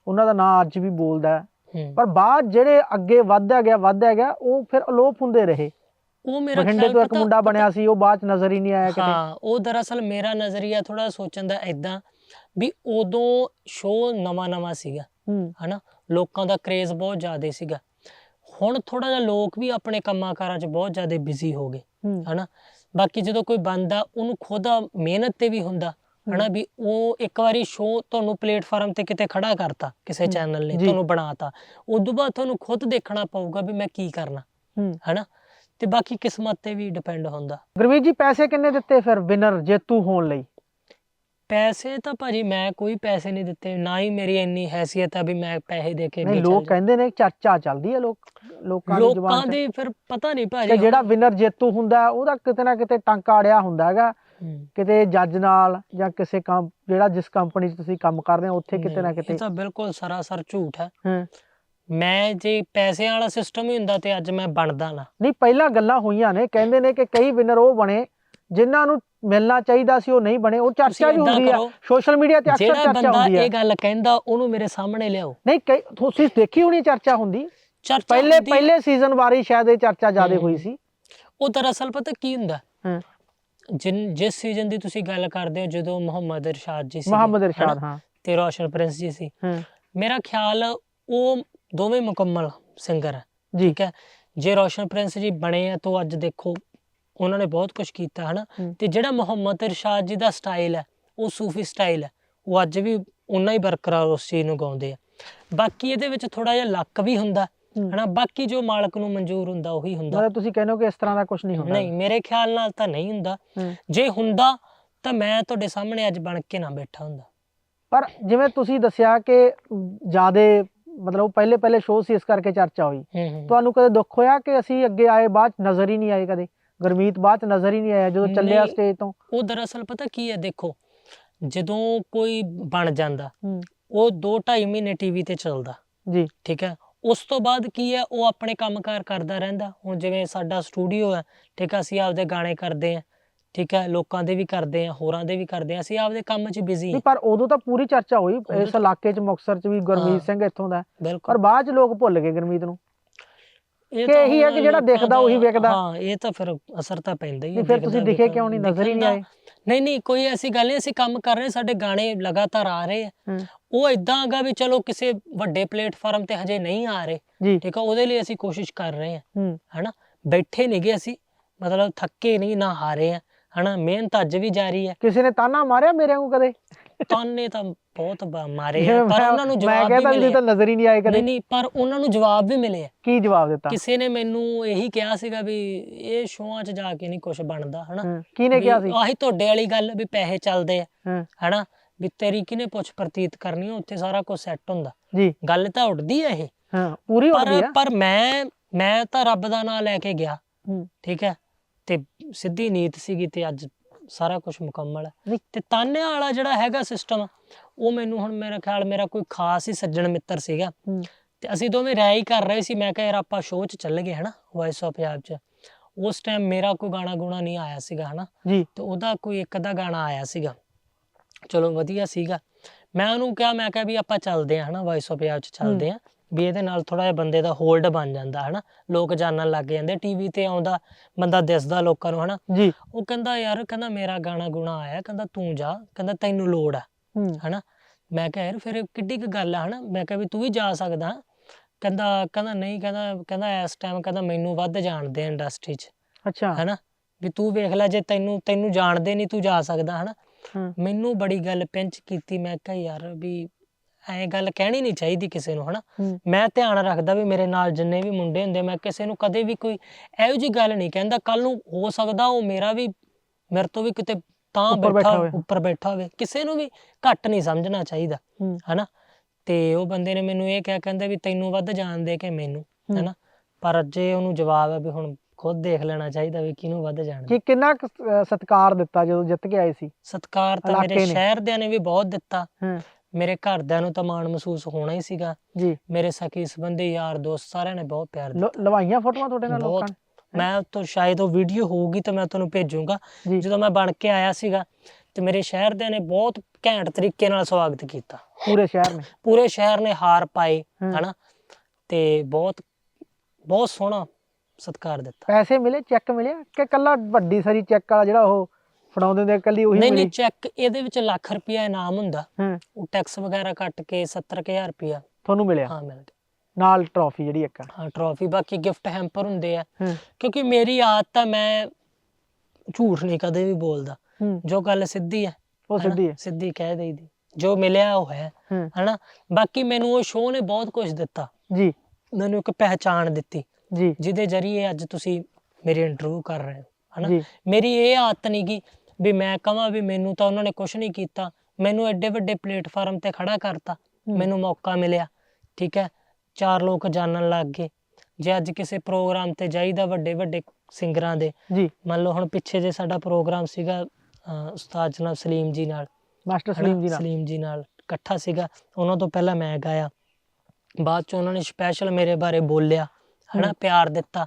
Speaker 1: ਉਹਨਾਂ ਦਾ ਨਾਂ ਅੱਜ ਵੀ ਬੋਲਦਾ ਹੈ।
Speaker 2: ਹੂੰ।
Speaker 1: ਪਰ ਬਾਅਦ ਜਿਹੜੇ ਅੱਗੇ ਵਧਦਾ ਗਿਆ ਵਧਦਾ ਗਿਆ ਉਹ ਫਿਰ ਅਲੋਪ ਹੁੰਦੇ ਰਹੇ।
Speaker 2: ਉਹ ਮੇਰਾ
Speaker 1: ਬਠਿੰਡੇ
Speaker 2: ਖਿਆਲ
Speaker 1: ਤੋਂ ਇੱਕ
Speaker 2: ਪਤਾ-
Speaker 1: ਮੁੰਡਾ
Speaker 2: ਪਤਾ-
Speaker 1: ਬਣਿਆ ਸੀ ਉਹ ਬਾਅਦ 'ਚ ਨਜ਼ਰ ਹੀ ਨਹੀਂ ਆਇਆ ਕਿਤੇ।
Speaker 2: ਹਾਂ ਉਹ ਦਰਅਸਲ ਮੇਰਾ ਨਜ਼ਰੀਆ ਥੋੜਾ ਸੋਚਣ ਦਾ ਐਦਾਂ ਵੀ ਉਦੋਂ ਸ਼ੋਅ ਨਵਾਂ ਨਵਾਂ ਸੀਗਾ
Speaker 1: ਹੂੰ।
Speaker 2: ਹਨਾ? ਲੋਕਾਂ ਦਾ ਕ੍ਰੇਜ਼ ਬਹੁਤ ਜ਼ਿਆਦਾ ਸੀਗਾ। ਹੁਣ ਥੋੜਾ ਜਿਹਾ ਲੋਕ ਵੀ ਆਪਣੇ ਕੰਮਾਂ ਕਾਰਾਂ 'ਚ ਬਹੁਤ ਜ਼ਿਆਦਾ ਬਿਜ਼ੀ ਹੋ ਗਏ ਹਨਾ? ਬਾਕੀ ਜਦੋਂ ਕੋਈ ਬੰਦਾ ਉਹਨੂੰ ਖੁਦ ਮਿਹਨਤ ਤੇ ਵੀ ਹੁੰਦਾ ਹਨਾ? ਵੀ ਉਹ ਇੱਕ ਵਾਰੀ ਸ਼ੋਅ ਤੁਹਾਨੂੰ ਪਲੇਟਫਾਰਮ ਤੇ ਕਿਤੇ ਖੜਾ ਕਰਤਾ ਕਿਸੇ ਚੈਨਲ ਨੇ। ਤੁਹਾਨੂੰ ਬਣਾਤਾ ਉਦੋਂ ਬਾਅਦ ਤੁਹਾਨੂੰ ਖੁਦ ਦੇਖਣਾ ਪਊਗਾ ਵੀ ਮੈਂ ਕੀ ਕਰਨਾ ਹਨਾ? ਤੇ ਬਾਕੀ ਕਿਸਮਤ ਤੇ ਵੀ ਡਿਪੈਂਡ ਹੁੰਦਾ।
Speaker 1: ਗੁਰਮੀਤ ਜੀ ਪੈਸੇ ਕਿੰਨੇ ਦਿੱਤੇ ਫਿਰ ਵਿਨਰ ਜੇਤੂ ਹੋਣ ਲਈ?
Speaker 2: ਪੈਸੇ ਤਾਂ ਭਾਜੀ ਮੈਂ ਕੋਈ ਪੈਸੇ ਨਹੀਂ ਦਿੱਤੇ ਨਾ ਹੀ ਮੇਰੀ ਇੰਨੀ ਹੈਸੀਅਤ ਆ ਵੀ ਮੈਂ ਪੈਸੇ ਦੇ ਕੇ
Speaker 1: ਨਹੀਂ ਲੋਕ ਕਹਿੰਦੇ ਨੇ ਚਰਚਾ ਚੱਲਦੀ ਹੈ ਲੋਕ ਲੋਕਾਂ। ਦੀ ਜ਼ੁਬਾਨ
Speaker 2: ਲੋਕਾਂ ਦੇ ਫਿਰ ਪਤਾ ਨਹੀਂ
Speaker 1: ਕਿ
Speaker 2: ਭਾਜੀ
Speaker 1: ਜਿਹੜਾ ਵਿਨਰ ਜੇਤੂ ਹੁੰਦਾ ਉਹਦਾ ਕਿਤੇ ਨਾ ਕਿਤੇ ਟਾਂਕਾ ਅੜਿਆ ਹੁੰਦਾ ਹੈਗਾ। ਕਿਤੇ ਜੱਜ ਨਾਲ ਜਾਂ ਕਿਸੇ ਕੰਮ ਜਿਹੜਾ ਜਿਸ ਕੰਪਨੀ 'ਚ ਤੁਸੀਂ ਕੰਮ ਕਰਦੇ ਹੋ ਉੱਥੇ ਕਿਤੇ ਨਾ ਕਿਤੇ
Speaker 2: ਇਹ ਤਾਂ ਬਿਲਕੁਲ ਸਰਾਸਰ ਝੂਠ ਹੈ
Speaker 1: ਹਾਂ
Speaker 2: ਮੈਂ ਜੇ ਪੈਸਿਆਂ ਵਾਲਾ ਸਿਸਟਮ ਹੀ ਹੁੰਦਾ ਤੇ ਅੱਜ ਮੈਂ ਬਣਦਾ ਨਾ
Speaker 1: ਨਹੀਂ ਪਹਿਲਾਂ ਗੱਲਾਂ ਹੋਈਆਂ ਨੇ ਕਹਿੰਦੇ ਨੇ ਕਿ ਕਈ ਵਿਨਰ ਉਹ ਬਣੇ ਜਿਨ੍ਹਾਂ ਨੂੰ ਮਿਲਣਾ ਚਾਹੀਦਾ ਸੀ ਉਹ ਨਹੀਂ ਬਣੇ ਉਹ ਚਰਚਾ ਵੀ ਹੁੰਦੀ ਆ ਸੋਸ਼ਲ ਮੀਡੀਆ ਤੇ ਅਕਸਰ
Speaker 2: ਜਿਹੜਾ
Speaker 1: ਚਰਚਾ
Speaker 2: ਬੰਦਾ
Speaker 1: ਹੁੰਦੀ
Speaker 2: ਇਹ
Speaker 1: ਹੈ
Speaker 2: ਗੱਲ ਕਹਿੰਦਾ ਉਹਨੂੰ ਮੇਰੇ ਸਾਹਮਣੇ ਲਿਆਓ।
Speaker 1: ਨਹੀਂ ਤੁਸੀਂ ਦੇਖੀ ਹੋਣੀ ਚਰਚਾ ਹੁੰਦੀ? ਪਹਿਲੇ ਪਹਿਲੇ ਸੀਜ਼ਨ ਬਾਰੇ ਸ਼ਾਇਦ ਇਹ ਚਰਚਾ ਜ਼ਿਆਦਾ। ਹੋਈ ਸੀ।
Speaker 2: ਉਹ ਦਰਅਸਲ ਪਤਾ ਕੀ ਹੁੰਦਾ?
Speaker 1: ਹੂੰ।
Speaker 2: ਜਿਨ ਜਿਸ ਸੀਜ਼ਨ ਦੀ ਤੁਸੀਂ ਗੱਲ ਕਰਦੇ ਹੋ ਜਦੋਂ ਮੁਹੰਮਦ ਇਰਸ਼ਾਦ ਜੀ ਸੀ।
Speaker 1: ਮੁਹੰਮਦ ਇਰਸ਼ਾਦ ਹਾਂ।
Speaker 2: ਤੇ ਰੋਸ਼ਨ ਪ੍ਰਿੰਸ ਜੀ ਸੀ। ਮੇਰਾ ਖਿਆਲ ਉਹ ਦੋਵੇਂ ਮੁਕੰਮਲ ਸਿੰਗਰ ਹੈ ਠੀਕ ਹੈ? ਜੇ ਰੋਸ਼ਨ ਪ੍ਰਿੰਸ ਜੀ ਬਣੇ ਆ ਤਾਂ ਅੱਜ ਦੇਖੋ ਉਹਨਾਂ ਨੇ ਬਹੁਤ ਕੁਝ ਕੀਤਾ ਹਨਾ?
Speaker 1: ਹੂੰ।
Speaker 2: ਤੇ ਜਿਹੜਾ ਮੁਹੰਮਦ ਇਰਸ਼ਾਦ ਜੀ ਦਾ ਸਟਾਈਲ ਹੈ ਉਹ ਸੂਫੀ ਸਟਾਈਲ ਹੈ ਉਹ ਅੱਜ ਵੀ ਉਹਨਾਂ ਹੀ ਬਰਕਰਾਰ ਉਸ ਚੀਜ਼ ਨੂੰ ਗਾਉਂਦੇ ਆ। ਬਾਕੀ ਇਹਦੇ ਵਿੱਚ ਥੋੜਾ ਜਿਹਾ ਲੱਕ ਵੀ ਹੁੰਦਾ
Speaker 1: ਹੂੰ।
Speaker 2: ਹਨਾ? ਬਾਕੀ ਜੋ ਮਾਲਕ ਨੂੰ ਮਨਜ਼ੂਰ ਹੁੰਦਾ ਉਹੀ ਹੁੰਦਾ।
Speaker 1: ਮਤਲਬ ਤੁਸੀਂ ਕਹਿੰਦੇ ਹੋ ਕਿ ਇਸ ਤਰ੍ਹਾਂ ਦਾ ਕੁਝ ਨਹੀਂ ਹੁੰਦਾ।
Speaker 2: ਨਹੀਂ ਮੇਰੇ ਖਿਆਲ ਨਾਲ ਤਾਂ ਨਹੀਂ ਹੁੰਦਾ।
Speaker 1: ਹੂੰ।
Speaker 2: ਜੇ ਹੁੰਦਾ ਤਾਂ ਮੈਂ ਤੁਹਾਡੇ ਸਾਹਮਣੇ ਅੱਜ ਬਣ ਕੇ ਨਾ ਬੈਠਾ ਹੁੰਦਾ।
Speaker 1: ਪਰ ਜਿਵੇਂ ਤੁਸੀਂ ਦੱਸਿਆ ਕਿ ਜਿਆਦੇ ਮਤਲਬ ਪਹਿਲੇ ਪਹਿਲੇ ਸ਼ੋਅ ਸੀ ਇਸ ਕਰਕੇ ਚਰਚਾ ਹੋਈ।
Speaker 2: ਹੂੰ ਹੂੰ।
Speaker 1: ਤੁਹਾਨੂੰ ਕਦੇ ਦੁੱਖ ਹੋਇਆ ਕਿ ਅਸੀਂ ਅੱਗੇ ਆਏ ਬਾਅਦ 'ਚ ਨਜ਼ਰ ਹੀ ਨਹੀਂ ਆਏ ਕਦੇ? ਗੁਰਮੀਤ ਬਾਅਦ ਚ ਨਜ਼ਰ ਹੀ ਨਹੀਂ ਆਇਆ ਜਦੋਂ ਚੱਲਿਆ। ਸਟੇਜ ਤੋਂ।
Speaker 2: ਉਹ ਦਰਅਸਲ ਪਤਾ ਕੀ ਹੈ ਦੇਖੋ ਜਦੋਂ ਕੋਈ ਬਣ ਜਾਂਦਾ ਉਹ 2.5 ਮਹੀਨੇ ਟੀਵੀ ਤੇ ਚੱਲਦਾ।
Speaker 1: ਜੀ।
Speaker 2: ਠੀਕ ਹੈ? ਉਸ ਤੋਂ ਬਾਅਦ ਕੀ ਹੈ ਉਹ ਆਪਣੇ ਕੰਮਕਾਰ ਕਰਦਾ ਰਹਿੰਦਾ। ਹੁਣ ਜਿਵੇਂ ਸਾਡਾ ਸਟੂਡੀਓ ਹੈ ਠੀਕ ਹੈ ਅਸੀਂ ਆਪਦੇ ਗਾਣੇ ਕਰਦੇ ਹਾਂ ਠੀਕ ਹੈ ਲੋਕਾਂ ਦੇ ਵੀ ਕਰਦੇ ਹਾਂ ਹੋਰਾਂ ਦੇ ਵੀ ਕਰਦੇ ਹਾਂ ਅਸੀਂ ਆਪਦੇ ਕੰਮ 'ਚ ਬਿਜ਼ੀ
Speaker 1: ਨਹੀਂ
Speaker 2: ਹਾਂ।
Speaker 1: ਪਰ ਉਦੋਂ ਤਾਂ ਪੂਰੀ ਚਰਚਾ ਹੋਈ ਇਸ ਇਲਾਕੇ 'ਚ ਮੁਕਤਸਰ 'ਚ ਵੀ। ਗੁਰਮੀਤ ਸਿੰਘ ਇੱਥੋਂ ਦਾ। ਪਰ ਬਾਅਦ 'ਚ ਲੋਕ ਭੁੱਲ ਗਏ ਗੁਰਮੀਤ ਨੂੰ।
Speaker 2: ਇਹ
Speaker 1: ਕਿ
Speaker 2: ਤਾਂ
Speaker 1: ਇਹੀ ਹੈ ਕਿ ਜਿਹੜਾ ਦਿਖਦਾ ਉਹੀ ਵਿਕਦਾ।
Speaker 2: ਹਾਂ ਇਹ ਤਾਂ ਫਿਰ ਅਸਰ ਤਾਂ ਪੈਂਦਾ ਹੀ ਹੈ
Speaker 1: ਫਿਰ ਤੁਸੀਂ ਦਿਖੇ ਕਿਉਂ ਨਹੀਂ? ਨਜ਼ਰ ਹੀ ਨਹੀਂ ਆਏ।
Speaker 2: ਨਹੀਂ ਨਹੀਂ ਕੋਈ ਐਸੀ ਗੱਲ ਨਹੀਂ ਅਸੀਂ ਕੰਮ ਕਰ ਰਹੇ ਸਾਡੇ ਗਾਣੇ ਲਗਾਤਾਰ ਆ ਰਹੇ ਆ। ਉਹ ਇਦਾਂ ਹੈਗਾ ਵੀ ਚਲੋ ਕਿਸੇ ਵੱਡੇ ਪਲੇਟਫਾਰਮ ਤੇ ਹਜੇ ਨਹੀਂ ਆ ਰਹੇ। ਠੀਕ ਆ ਉਹਦੇ ਲਈ ਅਸੀਂ ਕੋਸ਼ਿਸ਼ ਕਰ ਰਹੇ ਹਾਂ।
Speaker 1: ਹੂੰ।
Speaker 2: ਹਨਾ? ਬੈਠੇ ਨਹੀਂਗੇ ਅਸੀਂ ਮਤਲਬ ਥੱਕੇ ਨਹੀਂ ਨਾ ਹਾਰੇ ਆ ਹਨਾ? ਮਿਹਨਤ ਅੱਜ ਵੀ ਜਾਰੀ ਹੈ।
Speaker 1: ਕਿਸੇ ਨੇ ਤਾਨਾ ਮਾਰਿਆ ਮੇਰੇ ਵਾਂਗੂ ਕਦੇ?
Speaker 2: ਤਾਨੇ ਤਾਂ ਬਹੁਤ ਬ- ਮਾਰੇ ਆ ਪਰ ਉਹਨਾਂ ਨੂੰ
Speaker 1: ਮੈਂ
Speaker 2: ਜਵਾਬ ਵੀ
Speaker 1: ਕਹਿੰਦਾ ਵੀ
Speaker 2: ਮਿਲੇ
Speaker 1: ਤਾਂ ਨਜ਼ਰ ਹੀ ਨਹੀਂ ਆਏ ਕਦੇ।
Speaker 2: ਨਹੀਂ ਪਰ ਉਹਨਾਂ ਨੂੰ ਜਵਾਬ ਵੀ ਮਿਲੇ ਆ।
Speaker 1: ਕੀ ਜਵਾਬ ਦਿੱਤਾ?
Speaker 2: ਕਿਸੇ ਨੇ ਮੈਨੂੰ ਇਹੀ ਕਿਹਾ ਸੀਗਾ ਵੀ ਇਹ ਸ਼ੋਆਂ 'ਚ ਜਾ ਕੇ ਨਹੀਂ ਕੁਝ ਬਣਦਾ ਹਨਾ?
Speaker 1: ਹੂੰ ਕਿਹਨੇ ਕਿਹਾ ਸੀ?
Speaker 2: ਆਹੀ ਤੁਹਾਡੇ ਵਾਲੀ ਗੱਲ ਵੀ ਪੈਸੇ ਚੱਲਦੇ ਆ
Speaker 1: ਹੂੰ।
Speaker 2: ਹਨਾ? ਵੀ ਤੇਰੀ ਕਿਨੇ ਪੁੱਛ ਪ੍ਰਤੀਤ ਕਰਨੀ ਆ, ਉੱਥੇ ਸਾਰਾ ਕੁਝ ਸੈੱਟ ਹੁੰਦਾ।
Speaker 1: ਜੀ।
Speaker 2: ਗੱਲ ਤਾਂ ਉੱਡਦੀ ਆ ਇਹ।
Speaker 1: ਹਾਂ ਪੂਰੀ ਹੋ
Speaker 2: ਪਰ
Speaker 1: ਆ।
Speaker 2: ਪਰ ਮੈਂ ਮੈਂ ਤਾਂ ਰੱਬ ਦਾ ਨਾਮ ਲੈ ਕੇ ਗਿਆ
Speaker 1: ਹੂੰ।
Speaker 2: ਠੀਕ ਹੈ? ਤੇ ਸਿੱਧੀ ਨੀਤ ਸੀਗੀ ਤੇ ਅੱਜ ਸਾਰਾ ਕੁਝ ਮੁਕੰਮਲ ਹੈ। ਤੇ ਤਾਨਿਆਂ ਵਾਲਾ ਜਿਹੜਾ ਹੈਗਾ ਸਿਸਟਮ ਉਹ ਮੈਨੂੰ ਹੁਣ ਮੇਰਾ ਖਿਆਲ ਮੇਰਾ ਕੋਈ ਖਾਸ ਹੀ ਸੱਜਣ ਮਿੱਤਰ ਸੀਗਾ। ਤੇ ਅਸੀਂ ਦੋਵੇਂ ਰਾਇ ਹੀ ਕਰ ਰਹੇ ਸੀ ਮੈਂ ਕਿਹਾ ਯਾਰ ਆਪਾਂ ਸ਼ੋਅ 'ਚ ਚੱਲ ਗਏ ਹਨਾ ਵਾਇਸ ਆਫ ਪੰਜਾਬ 'ਚ। ਉਸ ਟਾਈਮ ਮੇਰਾ ਕੋਈ ਗਾਣਾ ਗੁਣਾ ਨਹੀਂ ਆਇਆ ਸੀਗਾ ਹਨਾ।
Speaker 1: ਜੀ।
Speaker 2: ਤੇ ਉਹਦਾ ਕੋਈ ਇੱਕ ਅੱਧਾ ਗਾਣਾ ਆਇਆ ਸੀਗਾ। ਚਲੋ ਵਧੀਆ ਸੀਗਾ। ਮੈਂ ਉਹਨੂੰ ਕਿਹਾ ਮੈਂ ਕਿਹਾ ਵੀ ਆਪਾਂ ਚੱਲਦੇ ਹਾਂ ਹਨਾ ਵਾਇਸ ਆਫ ਪੰਜਾਬ 'ਚ ਚੱਲਦੇ ਹਾਂ। ਵੀ ਇਹਦੇ ਨਾਲ ਥੋੜਾ ਜਿਹਾ ਬੰਦੇ ਦਾ ਹੋਲਡ ਬਣ ਜਾਂਦਾ ਹਨਾ? ਲੋਕ ਜਾਣਨ ਲੱਗ ਜਾਂਦੇ ਟੀਵੀ ਤੇ ਆਉਂਦਾ ਬੰਦਾ ਦਿਸਦਾ ਲੋਕਾਂ ਨੂੰ ਹਨਾ?
Speaker 1: ਜੀ।
Speaker 2: ਉਹ ਕਹਿੰਦਾ ਯਾਰ ਕਹਿੰਦਾ ਮੇਰਾ ਗਾਣਾ ਗੁਣਾ ਆਇਆ ਕਹਿੰਦਾ ਤੂੰ ਜਾ ਕਹਿੰਦਾ ਤੈਨੂੰ ਲੋੜ ਆ ਹਨਾ? ਮੈਂ ਕਿਹਾ ਯਾਰ ਫਿਰ ਕਿੱਡੀ ਕੁ ਗੱਲ ਆ ਹਨਾ? ਮੈਂ ਕਿਹਾ ਵੀ ਤੂੰ ਵੀ ਜਾ ਸਕਦਾ ਕਹਿੰਦਾ ਕਹਿੰਦਾ ਨਹੀਂ ਕਹਿੰਦਾ ਕਹਿੰਦਾ ਇਸ ਟਾਈਮ ਕਹਿੰਦਾ ਮੈਨੂੰ ਵੱਧ ਜਾਣਦੇ ਇੰਡਸਟਰੀ 'ਚ
Speaker 1: ਅੱਛਾ।
Speaker 2: ਹਨਾ? ਵੀ ਤੂੰ ਵੇਖ ਲੈ ਜੇ ਤੈਨੂੰ ਤੈਨੂੰ ਜਾਣਦੇ ਨਹੀਂ ਤੂੰ ਜਾ ਸਕਦਾ ਹਨਾ? ਮੈਨੂੰ ਬੜੀ ਗੱਲ ਪਿੰਚ ਕੀਤੀ ਮੈਂ ਕਿਹਾ ਯਾਰ ਵੀ ਐਂ ਗੱਲ ਕਹਿਣੀ ਨਹੀਂ ਚਾਹੀਦੀ ਕਿਸੇ ਨੂੰ ਹਨਾ?
Speaker 1: ਹੂੰ।
Speaker 2: ਮੈਂ ਧਿਆਨ ਰੱਖਦਾ ਵੀ ਮੇਰੇ ਨਾਲ ਜਿੰਨੇ ਵੀ ਮੁੰਡੇ ਹੁੰਦੇ ਮੈਂ ਕਿਸੇ ਨੂੰ ਕਦੇ ਵੀ ਕੋਈ ਇਹੋ ਜੀ ਗੱਲ ਨਹੀਂ ਕਹਿੰਦਾ ਕੱਲ ਨੂੰ ਹੋ ਸਕਦਾ ਉਹ ਮੇਰਾ ਵੀ ਮੇਰੇ ਤੋਂ ਵੀ ਕਿਤੇ ਤਾਂ
Speaker 1: ਉੱਪਰ
Speaker 2: ਬੈਠਾ
Speaker 1: ਬੈਠਾ ਹੋਵੇ।
Speaker 2: ਉੱਪਰ ਬੈਠਾ ਹੋਵੇ। ਕਿਸੇ ਨੂੰ ਵੀ ਘੱਟ ਨਹੀਂ ਸਮਝਣਾ ਚਾਹੀਦਾ
Speaker 1: ਹੂੰ।
Speaker 2: ਹਨਾ? ਤੇ ਉਹ ਬੰਦੇ ਨੇ ਮੈਨੂੰ ਇਹ ਕਿਹਾ ਕਹਿੰਦਾ ਵੀ ਤੈਨੂੰ ਵੱਧ ਜਾਣਦੇ ਕਿ ਮੈਨੂੰ
Speaker 1: ਹੂੰ।
Speaker 2: ਹਨਾ? ਪਰ ਜੇ ਉਹਨੂੰ ਜਵਾਬ ਹੈ ਵੀ ਹੁਣ ਖੁਦ ਦੇਖ ਲੈਣਾ ਚਾਹੀਦਾ ਵੀ ਕਿਹਨੂੰ ਵੱਧ ਜਾਣਦੇ
Speaker 1: ਕਿ ਕਿੰਨਾ ਕੁ, ਅਹ, ਸਤਿਕਾਰ ਦਿੱਤਾ ਜਦੋਂ ਜਿੱਤ ਕੇ ਆਏ ਸੀ?
Speaker 2: ਸਤਿਕਾਰ ਤਾਂ ਮੇਰੇ
Speaker 1: ਇਲਾਕੇ ਨੇ।
Speaker 2: ਸ਼ਹਿਰ ਦਿਆਂ ਨੇ ਵੀ ਬਹੁਤ ਦਿੱਤਾ।
Speaker 1: ਹੂੰ।
Speaker 2: ਮੇਰੇ ਘਰਦਿਆਂ ਨੂੰ ਤਾਂ ਮਾਣ ਮਹਿਸੂਸ ਹੋਣਾ ਹੀ ਸੀਗਾ।
Speaker 1: ਜੀ।
Speaker 2: ਮੇਰੇ ਸਖੀ ਸੰਬੰਧੀ ਯਾਰ ਦੋਸਤ ਸਾਰਿਆਂ ਨੇ ਬਹੁਤ ਪਿਆਰ ਦਿੱਤਾ।
Speaker 1: ਲ- ਲਵਾਈਆਂ ਫੋਟੋਆਂ ਤੁਹਾਡੇ ਨਾਲ ਲੋਕਾਂ
Speaker 2: ਬਹੁਤ।
Speaker 1: ਨੇ?
Speaker 2: ਮੈਂ ਤਾਂ ਸ਼ਾਇਦ ਉਹ ਵੀਡੀਓ ਹੋਊਗੀ ਤਾਂ ਮੈਂ ਤੁਹਾਨੂੰ ਭੇਜੂੰਗਾ।
Speaker 1: ਜੀ।
Speaker 2: ਜਦੋਂ ਮੈਂ ਬਣ ਕੇ ਆਇਆ ਸੀਗਾ ਤੇ ਮੇਰੇ ਸ਼ਹਿਰ ਦਿਆਂ ਨੇ ਬਹੁਤ ਘੈਂਟ ਤਰੀਕੇ ਨਾਲ ਸਵਾਗਤ ਕੀਤਾ।
Speaker 1: ਪੂਰੇ ਸ਼ਹਿਰ ਨੇ?
Speaker 2: ਪੂਰੇ ਸ਼ਹਿਰ ਨੇ ਹਾਰ ਪਾਏ
Speaker 1: ਹੂੰ।
Speaker 2: ਹਨਾ? ਤੇ ਬਹੁਤ ਬਹੁਤ ਸੋਹਣਾ ਸਤਿਕਾਰ ਦਿੱਤਾ।
Speaker 1: ਪੈਸੇ ਮਿਲੇ ਚੈੱਕ ਮਿਲਿਆ ਕਿ ਕੱਲਾ ਵੱਡੀ ਸਾਰੀ ਚੈੱਕ ਵਾਲਾ ਜਿਹੜਾ ਉਹ ਫੜਾਉਂਦੇ ਹੁੰਦੇ ਆ, ਕੱਲੀ ਉਹੀ
Speaker 2: ਨਹੀਂ ਨਹੀਂ
Speaker 1: ਮਿਲੀ
Speaker 2: ਚੈੱਕ ਇਹਦੇ ਵਿੱਚ ਲੱਖ ਰੁਪਇਆ ਇਨਾਮ ਹੁੰਦਾ।
Speaker 1: ਹੂੰ।
Speaker 2: ਉਹ ਟੈਕਸ ਵਗੈਰਾ ਕੱਟ ਕੇ 70000 ਰੁਪਇਆ
Speaker 1: ਤੁਹਾਨੂੰ ਮਿਲਿਆ?
Speaker 2: ਹਾਂ ਮਿਲ ਗਿਆ।
Speaker 1: ਨਾਲ ਟਰੋਫੀ ਜਿਹੜੀ ਇੱਕ ਆ।
Speaker 2: ਹਾਂ ਟਰੋਫੀ ਬਾਕੀ ਗਿਫਟ ਹੈਂਪਰ ਹੁੰਦੇ ਆ।
Speaker 1: ਹੂੰ।
Speaker 2: ਕਿਉਂਕਿ ਮੇਰੀ ਆਦਤ ਆ ਮੈਂ ਝੂਠ ਨਹੀਂ ਕਦੇ ਵੀ ਬੋਲਦਾ।
Speaker 1: ਹੂੰ।
Speaker 2: ਜੋ ਗੱਲ ਸਿੱਧੀ ਹੈ
Speaker 1: ਉਹ
Speaker 2: ਹਨਾ?
Speaker 1: ਸਿੱਧੀ ਹੈ
Speaker 2: ਸਿੱਧੀ ਕਹਿ ਦੇਈਦੀ। ਜੋ ਮਿਲਿਆ ਉਹ ਹੈ।
Speaker 1: ਹੂੰ।
Speaker 2: ਹਨਾ? ਬਾਕੀ ਮੈਨੂੰ ਉਹ ਸ਼ੋਅ ਨੇ ਬਹੁਤ ਕੁਝ ਦਿੱਤਾ।
Speaker 1: ਜੀ।
Speaker 2: ਮੈਨੂੰ ਇੱਕ ਪਹਿਚਾਣ ਦਿੱਤੀ।
Speaker 1: ਜੀ।
Speaker 2: ਜਿਹਦੇ ਜਰੀਏ ਅੱਜ ਤੁਸੀਂ ਮੇਰੀ ਇੰਟਰਵਿਊ ਕਰ ਰਹੇ ਹੋ ਹਨਾ?
Speaker 1: ਜੀ।
Speaker 2: ਮੇਰੀ ਇਹ ਆਦਤ ਨਹੀਂ ਗੀ ਵੀ ਮੈਂ ਕਹਾਂ ਵੀ ਮੈਨੂੰ ਤਾਂ ਉਹਨਾਂ ਨੇ ਕੁਝ ਨਹੀਂ ਕੀਤਾ। ਮੈਨੂੰ ਐਡੇ ਵੱਡੇ ਪਲੇਟਫਾਰਮ ਤੇ ਖੜਾ ਕਰਤਾ। ਮੈਨੂੰ ਮੌਕਾ ਮਿਲਿਆ ਠੀਕ ਹੈ? ਚਾਰ ਲੋਕ ਜਾਣਨ ਲੱਗ ਗਏ। ਜੇ ਅੱਜ ਕਿਸੇ ਪ੍ਰੋਗਰਾਮ ਤੇ ਜਾਈਦਾ ਵੱਡੇ ਵੱਡੇ ਸਿੰਗਰਾਂ ਦੇ
Speaker 1: ਜੀ।
Speaker 2: ਮੰਨ ਲਓ ਹੁਣ ਪਿੱਛੇ ਜੇ ਸਾਡਾ ਪ੍ਰੋਗਰਾਮ ਸੀਗਾ ਉਸਤਾਦ ਜਨਾਬ ਸਲੀਮ ਜੀ ਨਾਲ
Speaker 1: ਮਾਸਟਰ? ਸਲੀਮ ਜੀ ਨਾਲ।
Speaker 2: ਸਲੀਮ ਜੀ ਨਾਲ ਇਕੱਠਾ ਸੀਗਾ ਉਹਨਾਂ ਤੋਂ ਪਹਿਲਾਂ ਮੈਂ ਗਾਇਆ। ਬਾਅਦ ਚ ਉਹਨਾਂ ਨੇ ਸਪੈਸ਼ਲ ਮੇਰੇ ਬਾਰੇ ਬੋਲਿਆ ਹਨਾ। ਪਿਆਰ ਦਿੱਤਾ।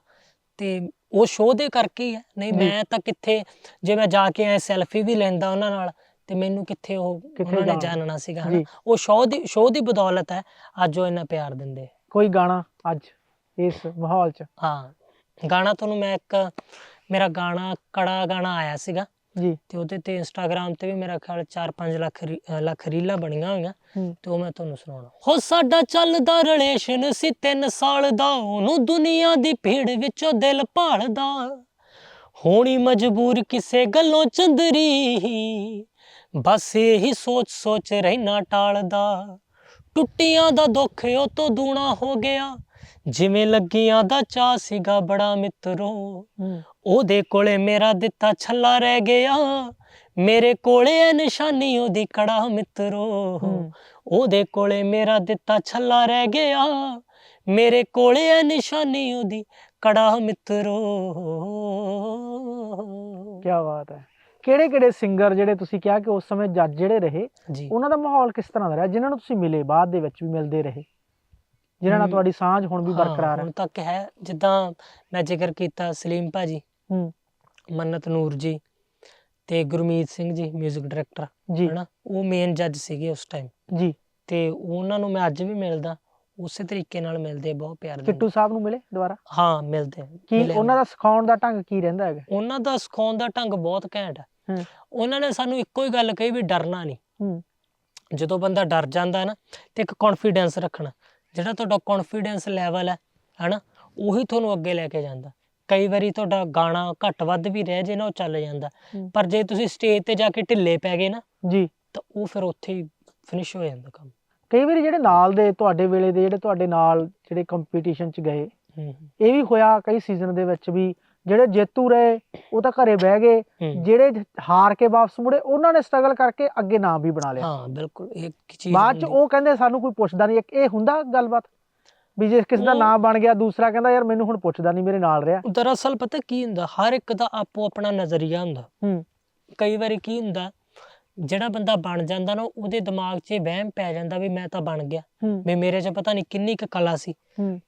Speaker 2: ਤੇ ਉਹ ਸ਼ੋਅ ਦੇ ਕਰਕੇ ਹੀ ਹੈ ਨਹੀਂ। ਮੈਂ ਤਾਂ ਕਿੱਥੇ ਜੇ ਮੈਂ ਜਾ ਕੇ ਐ ਸੈਲਫੀ ਵੀ ਲੈਂਦਾ ਉਹਨਾਂ ਨਾਲ ਤੇ ਮੈਨੂੰ ਕਿੱਥੇ ਉਹ ਉਹਨਾਂ ਨੇ
Speaker 1: ਜਾਣਾ?
Speaker 2: ਜਾਣਨਾ ਸੀਗਾ। ਹਨਾ ਉਹ ਸ਼ੋਅ ਦੀ ਸ਼ੋਅ ਦੀ ਬਦੌਲਤ ਹੈ ਅੱਜ ਉਹ ਇੰਨਾ ਪਿਆਰ ਦਿੰਦੇ।
Speaker 1: ਕੋਈ ਗਾਣਾ ਅੱਜ ਇਸ ਮਾਹੌਲ 'ਚ
Speaker 2: ਹਾਂ ਗਾਣਾ ਤੁਹਾਨੂੰ ਮੈਂ ਇੱਕ ਮੇਰਾ ਗਾਣਾ ਕੜਾ ਗਾਣਾ ਆਇਆ ਸੀਗਾ
Speaker 1: ਜੀ।
Speaker 2: ਤੇ ਉਹਦੇ ਤੇ ਇੰਸਟਾਗ੍ਰam ਤੇ ਵੀ ਮੇਰਾ ਖਿਆਲ 4-5 ਲੱਖ ਰੀ- ਅ, ਲੱਖ ਰੀਲਾਂ ਬਣੀਆਂ ਹੋਈਆਂ।
Speaker 1: ਹੂੰ।
Speaker 2: ਤੇ ਉਹ ਮੈਂ ਤੁਹਾਨੂੰ ਸੁਣਾਉਣਾ। ਹੋ ਸਾਡਾ ਚੱਲਦਾ ਰਿਲੇਸ਼ਨ ਸੀ 3 ਸਾਲ ਦਾ ਉਹਨੂੰ ਦੁਨੀਆ ਦੀ ਭੀੜ ਵਿੱਚੋਂ ਦਿਲ ਭਾਲਦਾ। ਹੋਣੀ ਮਜਬੂਰ ਕਿਸੇ ਗੱਲੋਂ ਚੰਦਰੀ ਬਸ ਇਹੀ ਸੋਚ ਸੋਚ ਰਹਿਣਾ ਟਾਲਦਾ। ਟੁੱਟੀਆਂ ਦਾ ਦੁੱਖ ਉਹ ਤੋਂ ਦੂਣਾ ਹੋ ਗਿਆ। ਜਿਵੇਂ ਲੱਗੀਆਂ ਦਾ ਚਾਹ ਸੀਗਾ ਬੜਾ ਮਿੱਤਰੋ ਉਹਦੇ ਕੋਲੇ ਮੇਰਾ ਦਿੱਤਾ ਛੱਲਾ ਰਹਿ ਗਿਆ। ਮੇਰੇ ਕੋਲੇ ਐ ਨਿਸ਼ਾਨੀ ਉਹਦੀ ਕੜਾ ਮਿੱਤਰੋ ਉਹਦੇ ਕੋਲੇ ਮੇਰਾ ਦਿੱਤਾ ਛੱਲਾ ਰਹਿ ਗਿਆ। ਮੇਰੇ ਕੋਲੇ ਐ ਨਿਸ਼ਾਨੀ ਉਹਦੀ ਕੜਾ ਮਿੱਤਰੋ।
Speaker 1: ਕੀ ਬਾਤ ਹੈ। ਕਿਹੜੇ ਕਿਹੜੇ ਸਿੰਗਰ ਜਿਹੜੇ ਤੁਸੀਂ ਕਿਹਾ ਕਿ ਉਸ ਸਮੇਂ ਜੱਜ ਜਿਹੜੇ ਰਹੇ ਉਹਨਾਂ ਦਾ ਮਾਹੌਲ ਕਿਸ ਤਰ੍ਹਾਂ ਦਾ ਰਿਹਾ? ਜਿਨ੍ਹਾਂ ਨੂੰ ਤੁਸੀਂ ਮਿਲੇ ਬਾਅਦ ਦੇ ਵਿੱਚ ਵੀ ਮਿਲਦੇ ਰਹੇ। ਜਿਨ੍ਹਾਂ ਨਾਲ ਤੁਹਾਡੀ ਸਾਂਝ ਹੁਣ ਵੀ ਬਰਕਰਾਰ ਹੈ।
Speaker 2: ਹੁਣ ਤੱਕ ਹੈ। ਜਿੱਦਾਂ ਮੈਂ ਜ਼ਿਕਰ ਕੀਤਾ ਸਲੀਮ ਭਾਜੀ
Speaker 1: ਹੂੰ।
Speaker 2: ਮੰਨਤ ਨੂਰ ਜੀ ਤੇ ਗੁਰਮੀਤ ਸਿੰਘ ਜੀ 뮤직 ਡਾਇਰੈਕਟਰ ਹਨਾ? ਉਹ ਮੇਨ ਜੱਜ ਸੀਗੇ ਉਸ ਟਾਈਮ
Speaker 1: ਜੀ।
Speaker 2: ਤੇ ਉਹਨਾਂ ਨੂੰ ਮੈਂ ਅੱਜ ਵੀ ਮਿਲਦਾ ਉਸੇ ਤਰੀਕੇ ਨਾਲ ਮਿਲਦੇ ਬਹੁਤ ਪਿਆਰ ਦਿੰਦੇ
Speaker 1: ਕਿੱਟੂ ਸਾਹਿਬ ਨੂੰ ਮਿਲੇ ਦੁਬਾਰਾ?
Speaker 2: ਹਾਂ ਮਿਲਦੇ
Speaker 1: ਕੀ ਉਹਨਾਂ ਦਾ ਸਿਖਾਉਣ ਦਾ ਢੰਗ ਕੀ ਰਹਿੰਦਾ ਹੈਗਾ?
Speaker 2: ਉਹਨਾਂ ਦਾ ਸਿਖਾਉਣ ਦਾ ਢੰਗ ਬਹੁਤ ਘੈਂਟ ਹੈ।
Speaker 1: ਹੂੰ।
Speaker 2: ਉਹਨਾਂ ਨੇ ਸਾਨੂੰ ਇੱਕੋ ਹੀ ਗੱਲ ਕਹੀ ਵੀ ਡਰਨਾ ਨਹੀਂ।
Speaker 1: ਹੂੰ।
Speaker 2: ਜਦੋਂ ਬੰਦਾ ਡਰ ਜਾਂਦਾ ਨਾ ਤੇ ਇੱਕ ਕੌਨਫੀਡੈਂਸ ਰੱਖਣਾ ਜਿਹੜਾ ਤੁਹਾਡਾ ਕੌਨਫੀਡੈਂਸ ਲੈਵਲ ਹੈ ਹਨਾ ਉਹੀ ਤੁਹਾਨੂੰ ਅੱਗੇ ਲੈ ਕੇ ਜਾਂਦਾ। ਕਈ ਵਾਰੀ ਤੁਹਾਡਾ ਗਾਣਾ ਘੱਟ ਵੱਧ ਵੀ ਰਹਿ ਜੇ ਨਾ ਉਹ ਚੱਲ ਜਾਂਦਾ। ਪਰ ਜੇ ਤੁਸੀਂ ਸਟੇਜ ਤੇ ਜਾ ਕੇ ਢਿੱਲੇ ਪੈ ਗਏ ਨਾ
Speaker 1: ਜੀ।
Speaker 2: ਤਾਂ ਉਹ ਫਿਰ ਉੱਥੇ ਹੀ ਫਿਨਿਸ਼ ਹੋ ਜਾਂਦਾ ਕੰਮ।
Speaker 1: ਕਈ ਵਾਰੀ ਜਿਹੜੇ ਨਾਲ ਦੇ ਤੁਹਾਡੇ ਵੇਲੇ ਦੇ ਜਿਹੜੇ ਤੁਹਾਡੇ ਨਾਲ ਜਿਹੜੇ ਕੰਪੀਟੀਸ਼ਨ ਚ ਗਏ ਇਹ ਵੀ ਹੋਇਆ ਕਈ ਸੀਜ਼ਨ ਦੇ ਵਿੱਚ ਵੀ ਜਿਹੜੇ ਜੇਤੂ ਰਹੇ ਉਹ ਤਾਂ ਘਰੇ ਬਹਿ ਗਏ ਜਿਹੜੇ ਹਾਰ ਕੇ ਵਾਪਸ ਮੁੜੇ ਉਹਨਾਂ ਨੇ ਸਟਰਗਲ ਕਰਕੇ ਅੱਗੇ ਨਾਮ ਵੀ ਬਣਾ ਲਿਆ।
Speaker 2: ਹਾਂ ਬਿਲਕੁਲ ਇੱਕ ਚੀਜ਼
Speaker 1: ਬਾਅਦ ਚ ਉਹ ਕਹਿੰਦੇ ਸਾਨੂੰ ਕੋਈ ਪੁੱਛਦਾ ਨਹੀਂ ਇਹ ਹੁੰਦਾ ਗੱਲਬਾਤ ਵੀ ਜੇ ਕਿਸੇ ਦਾ ਨਾਮ ਬਣ ਗਿਆ ਦੂਸਰਾ ਕਹਿੰਦਾ ਯਾਰ ਮੈਨੂੰ ਹੁਣ ਪੁੱਛਦਾ ਨਹੀਂ ਮੇਰੇ ਨਾਲ ਰਿਹਾ।
Speaker 2: ਦਰਅਸਲ ਪਤਾ ਕੀ ਹੁੰਦਾ ਹਰ ਇੱਕ ਦਾ ਆਪੋ ਆਪਣਾ ਨਜ਼ਰੀਆ ਹੁੰਦਾ।
Speaker 1: ਹੂੰ।
Speaker 2: ਕਈ ਵਾਰੀ ਕੀ ਹੁੰਦਾ ਜਿਹੜਾ ਬੰਦਾ ਬਣ ਜਾਂਦਾ ਨਾ ਉਹਦੇ ਦਿਮਾਗ 'ਚ ਵਹਿਮ ਪੈ ਜਾਂਦਾ ਵੀ ਮੈਂ ਤਾਂ ਬਣ ਗਿਆ। ਵੀ ਮੇਰੇ 'ਚ ਪਤਾ ਨਹੀਂ ਕਿੰਨੀ ਕੁ ਕਲਾ ਸੀ।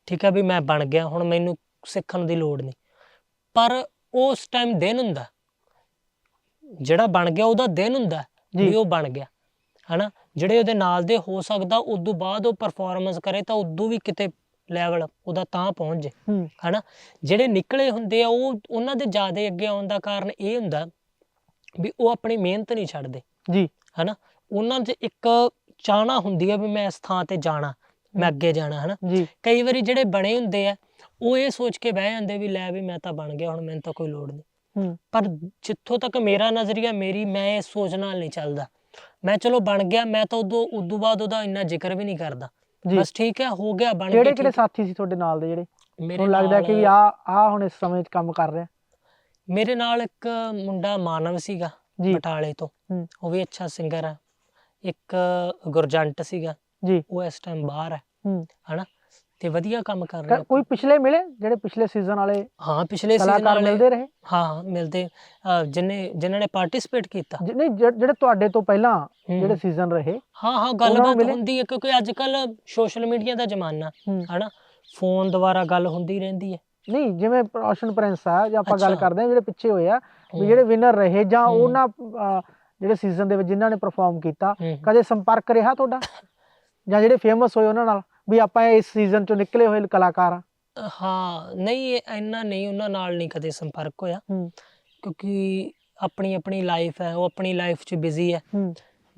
Speaker 2: ਠੀਕ ਹੈ ਵੀ ਮੈਂ ਬਣ ਗਿਆ ਹੁਣ ਮੈਨੂੰ ਸਿੱਖਣ ਦੀ ਲੋੜ ਨਹੀਂ। ਪਰ ਉਸ ਟਾਈਮ ਦਿਨ ਹੁੰਦਾ। ਜਿਹੜਾ ਬਣ ਗਿਆ ਉਹਦਾ ਦਿਨ ਹੁੰਦਾ। ਵੀ ਉਹ ਬਣ ਗਿਆ। ਹਨਾ? ਜਿਹੜੇ ਉਹਦੇ ਨਾਲ ਦੇ ਹੋ ਸਕਦਾ ਉਦੋਂ ਬਾਅਦ ਉਹ ਪਰਫਾਰਮੈਂਸ ਕਰੇ ਤਾਂ ਉਦੋਂ ਵੀ ਕਿਤੇ ਲੈਵਲ ਉਹਦਾ ਤਾਂ ਪਹੁੰਚ ਜੇ
Speaker 1: ਹੂੰ।
Speaker 2: ਹਨਾ? ਜਿਹੜੇ ਨਿਕਲੇ ਹੁੰਦੇ ਆ ਉਹ ਉਹਨਾਂ ਦੇ ਜ਼ਿਆਦਾ ਅੱਗੇ ਆਉਣ ਦਾ ਕਾਰਨ ਇਹ ਹੁੰਦਾ ਵੀ ਉਹ ਆਪਣੀ ਮਿਹਨਤ ਨਹੀਂ ਛੱਡਦੇ।
Speaker 1: ਜੀ।
Speaker 2: ਹਨਾ? ਉਹਨਾਂ 'ਚ ਇੱਕ ਚਾਹਨਾ ਹੁੰਦੀ ਆ ਵੀ ਮੈਂ ਇਸ ਥਾਂ ਤੇ ਜਾਣਾ ਮੈਂ ਅੱਗੇ ਜਾਣਾ ਹਨਾ? ਕਈ ਵਾਰੀ ਜਿਹੜੇ ਬਣੇ ਹੁੰਦੇ ਆ ਉਹ ਇਹ ਸੋਚ ਕੇ ਬਹਿ ਜਾਂਦੇ ਵੀ ਲੈ ਵੀ ਮੈਂ ਤਾਂ ਬਣ ਗਿਆ ਹੁਣ ਮੈਨੂੰ ਤਾਂ ਕੋਈ ਲੋੜ ਨਹੀਂ।
Speaker 1: ਹੂੰ।
Speaker 2: ਪਰ ਜਿੱਥੋਂ ਤੱਕ ਮੇਰਾ ਨਜ਼ਰੀਆ ਮੇਰੀ ਮੈਂ ਇਹ ਸੋਚ ਨਾਲ ਨਹੀਂ ਚੱਲਦਾ। ਮੈਂ ਚਲੋ ਬਣ ਗਿਆ ਮੈਂ ਤਾਂ ਉਦੋਂ ਉਦੋਂ ਬਾਅਦ ਉਹਦਾ ਇੰਨਾ ਜ਼ਿਕਰ ਵੀ ਨਹੀਂ ਕਰਦਾ। ਬਸ ਠੀਕ ਹੈ ਹੋ ਗਿਆ ਬਣ
Speaker 1: ਕਿਹੜੇ
Speaker 2: ਗਿਆ
Speaker 1: ਕਿਹੜੇ
Speaker 2: ਠੀਕ।
Speaker 1: ਸਾਥੀ ਸੀ ਤੁਹਾਡੇ ਨਾਲ ਦੇ ਜਿਹੜੇ? ਤੁਹਾਨੂੰ ਲੱਗਦਾ ਕਿ ਆ ਆ ਹੁਣ ਇਸ ਸਮੇਂ 'ਚ ਕੰਮ ਕਰ ਰਿਹਾ।
Speaker 2: ਮੇਰੇ ਨਾਲ ਇੱਕ ਮੁੰਡਾ ਮਾਨਵ ਸੀਗਾ ਬਟਾਲੇ ਤੋਂ। ਉਹ ਵੀ ਅੱਛਾ ਸਿੰਗਰ ਹੈ ਇੱਕ ਗੁਰਜੰਟ ਸੀਗਾ।
Speaker 1: ਜੀ।
Speaker 2: ਉਹ ਇਸ ਟਾਈਮ ਬਾਹਰ ਹੈ
Speaker 1: ਹੂੰ।
Speaker 2: ਹਨਾ? ਤੇ ਵਧੀਆ ਕੰਮ ਕਰ ਰਿਹਾ
Speaker 1: ਕੋਈ ਪਿਛਲੇ ਮਿਲੇ ਜਿਹੜੇ ਪਿਛਲੇ ਸੀਜ਼ਨ ਵਾਲੇ
Speaker 2: ਹਾਂ ਪਿਛਲੇ ਸੀਜ਼ਨ
Speaker 1: ਕਲਾਕਾਰ
Speaker 2: ਵਾਲੇ
Speaker 1: ਮਿਲਦੇ ਰਹੇ
Speaker 2: ਹਾਂ ਮਿਲਦੇ ਅਹ ਜਿੰਨੇ ਜਿਨ੍ਹਾਂ ਨੇ ਪਾਰਟਿਸਿਪੇਟ ਕੀਤਾ
Speaker 1: ਜਿ- ਨਹੀਂ ਜਿਹੜੇ ਤੁਹਾਡੇ ਤੋਂ ਪਹਿਲਾਂ
Speaker 2: ਹੂੰ।
Speaker 1: ਜਿਹੜੇ ਸੀਜ਼ਨ ਰਹੇ
Speaker 2: ਹਾਂ ਹਾਂ ਗੱਲਬਾਤ
Speaker 1: ਮਿਲੇ?
Speaker 2: ਹੁੰਦੀ ਹੈ ਕਿਉਂਕਿ ਅੱਜ ਕੱਲ ਸੋਸ਼ਲ ਮੀਡੀਆ ਦਾ ਜ਼ਮਾਨਾ
Speaker 1: ਹੂੰ
Speaker 2: ਹਨਾ ਫੋਨ ਦੁਆਰਾ ਗੱਲ ਹੁੰਦੀ ਰਹਿੰਦੀ ਹੈ
Speaker 1: ਨਹੀਂ ਜਿਵੇਂ ਰੋਸ਼ਨ ਪ੍ਰਿੰਸ ਆ ਜਾਂ ਆਪਾਂ ਗੱਲ
Speaker 2: ਅੱਛਾ।
Speaker 1: ਕਰਦੇ ਆ ਜਿਹੜੇ ਪਿੱਛੇ ਹੋਏ ਆ ਵੀ। ਜਿਹੜੇ ਵਿਨਰ ਰਹੇ ਜਾਂ
Speaker 2: ਹੂੰ।
Speaker 1: ਉਹਨਾਂ ਅਹ, ਜਿਹੜੇ ਸੀਜ਼ਨ ਦੇ ਵਿੱਚ ਜਿਨ੍ਹਾਂ ਨੇ ਪਰਫਾਰਮ ਕੀਤਾ
Speaker 2: ਹੂੰ।
Speaker 1: ਕਦੇ ਸੰਪਰਕ ਰਿਹਾ ਤੁਹਾਡਾ ਜਾਂ ਜਿਹੜੇ ਫੇਮਸ ਹੋਏ ਉਹਨਾਂ ਨਾਲ ਵੀ ਆਪਾਂ ਇਸ ਸੀਜ਼ਨ ਚੋਂ ਨਿਕਲੇ ਹੋਏ ਕਲਾਕਾਰ ਆ
Speaker 2: ਹਾਂ ਨਹੀਂ ਇੰਨਾ ਨਹੀਂ ਉਹਨਾਂ ਨਾਲ ਨਹੀਂ ਕਦੇ ਸੰਪਰਕ ਹੋਇਆ। ਕਿਉਂਕਿ ਆਪਣੀ ਆਪਣੀ ਲਾਈਫ ਹੈ ਉਹ ਆਪਣੀ ਲਾਈਫ 'ਚ ਬਿਜ਼ੀ ਹੈ।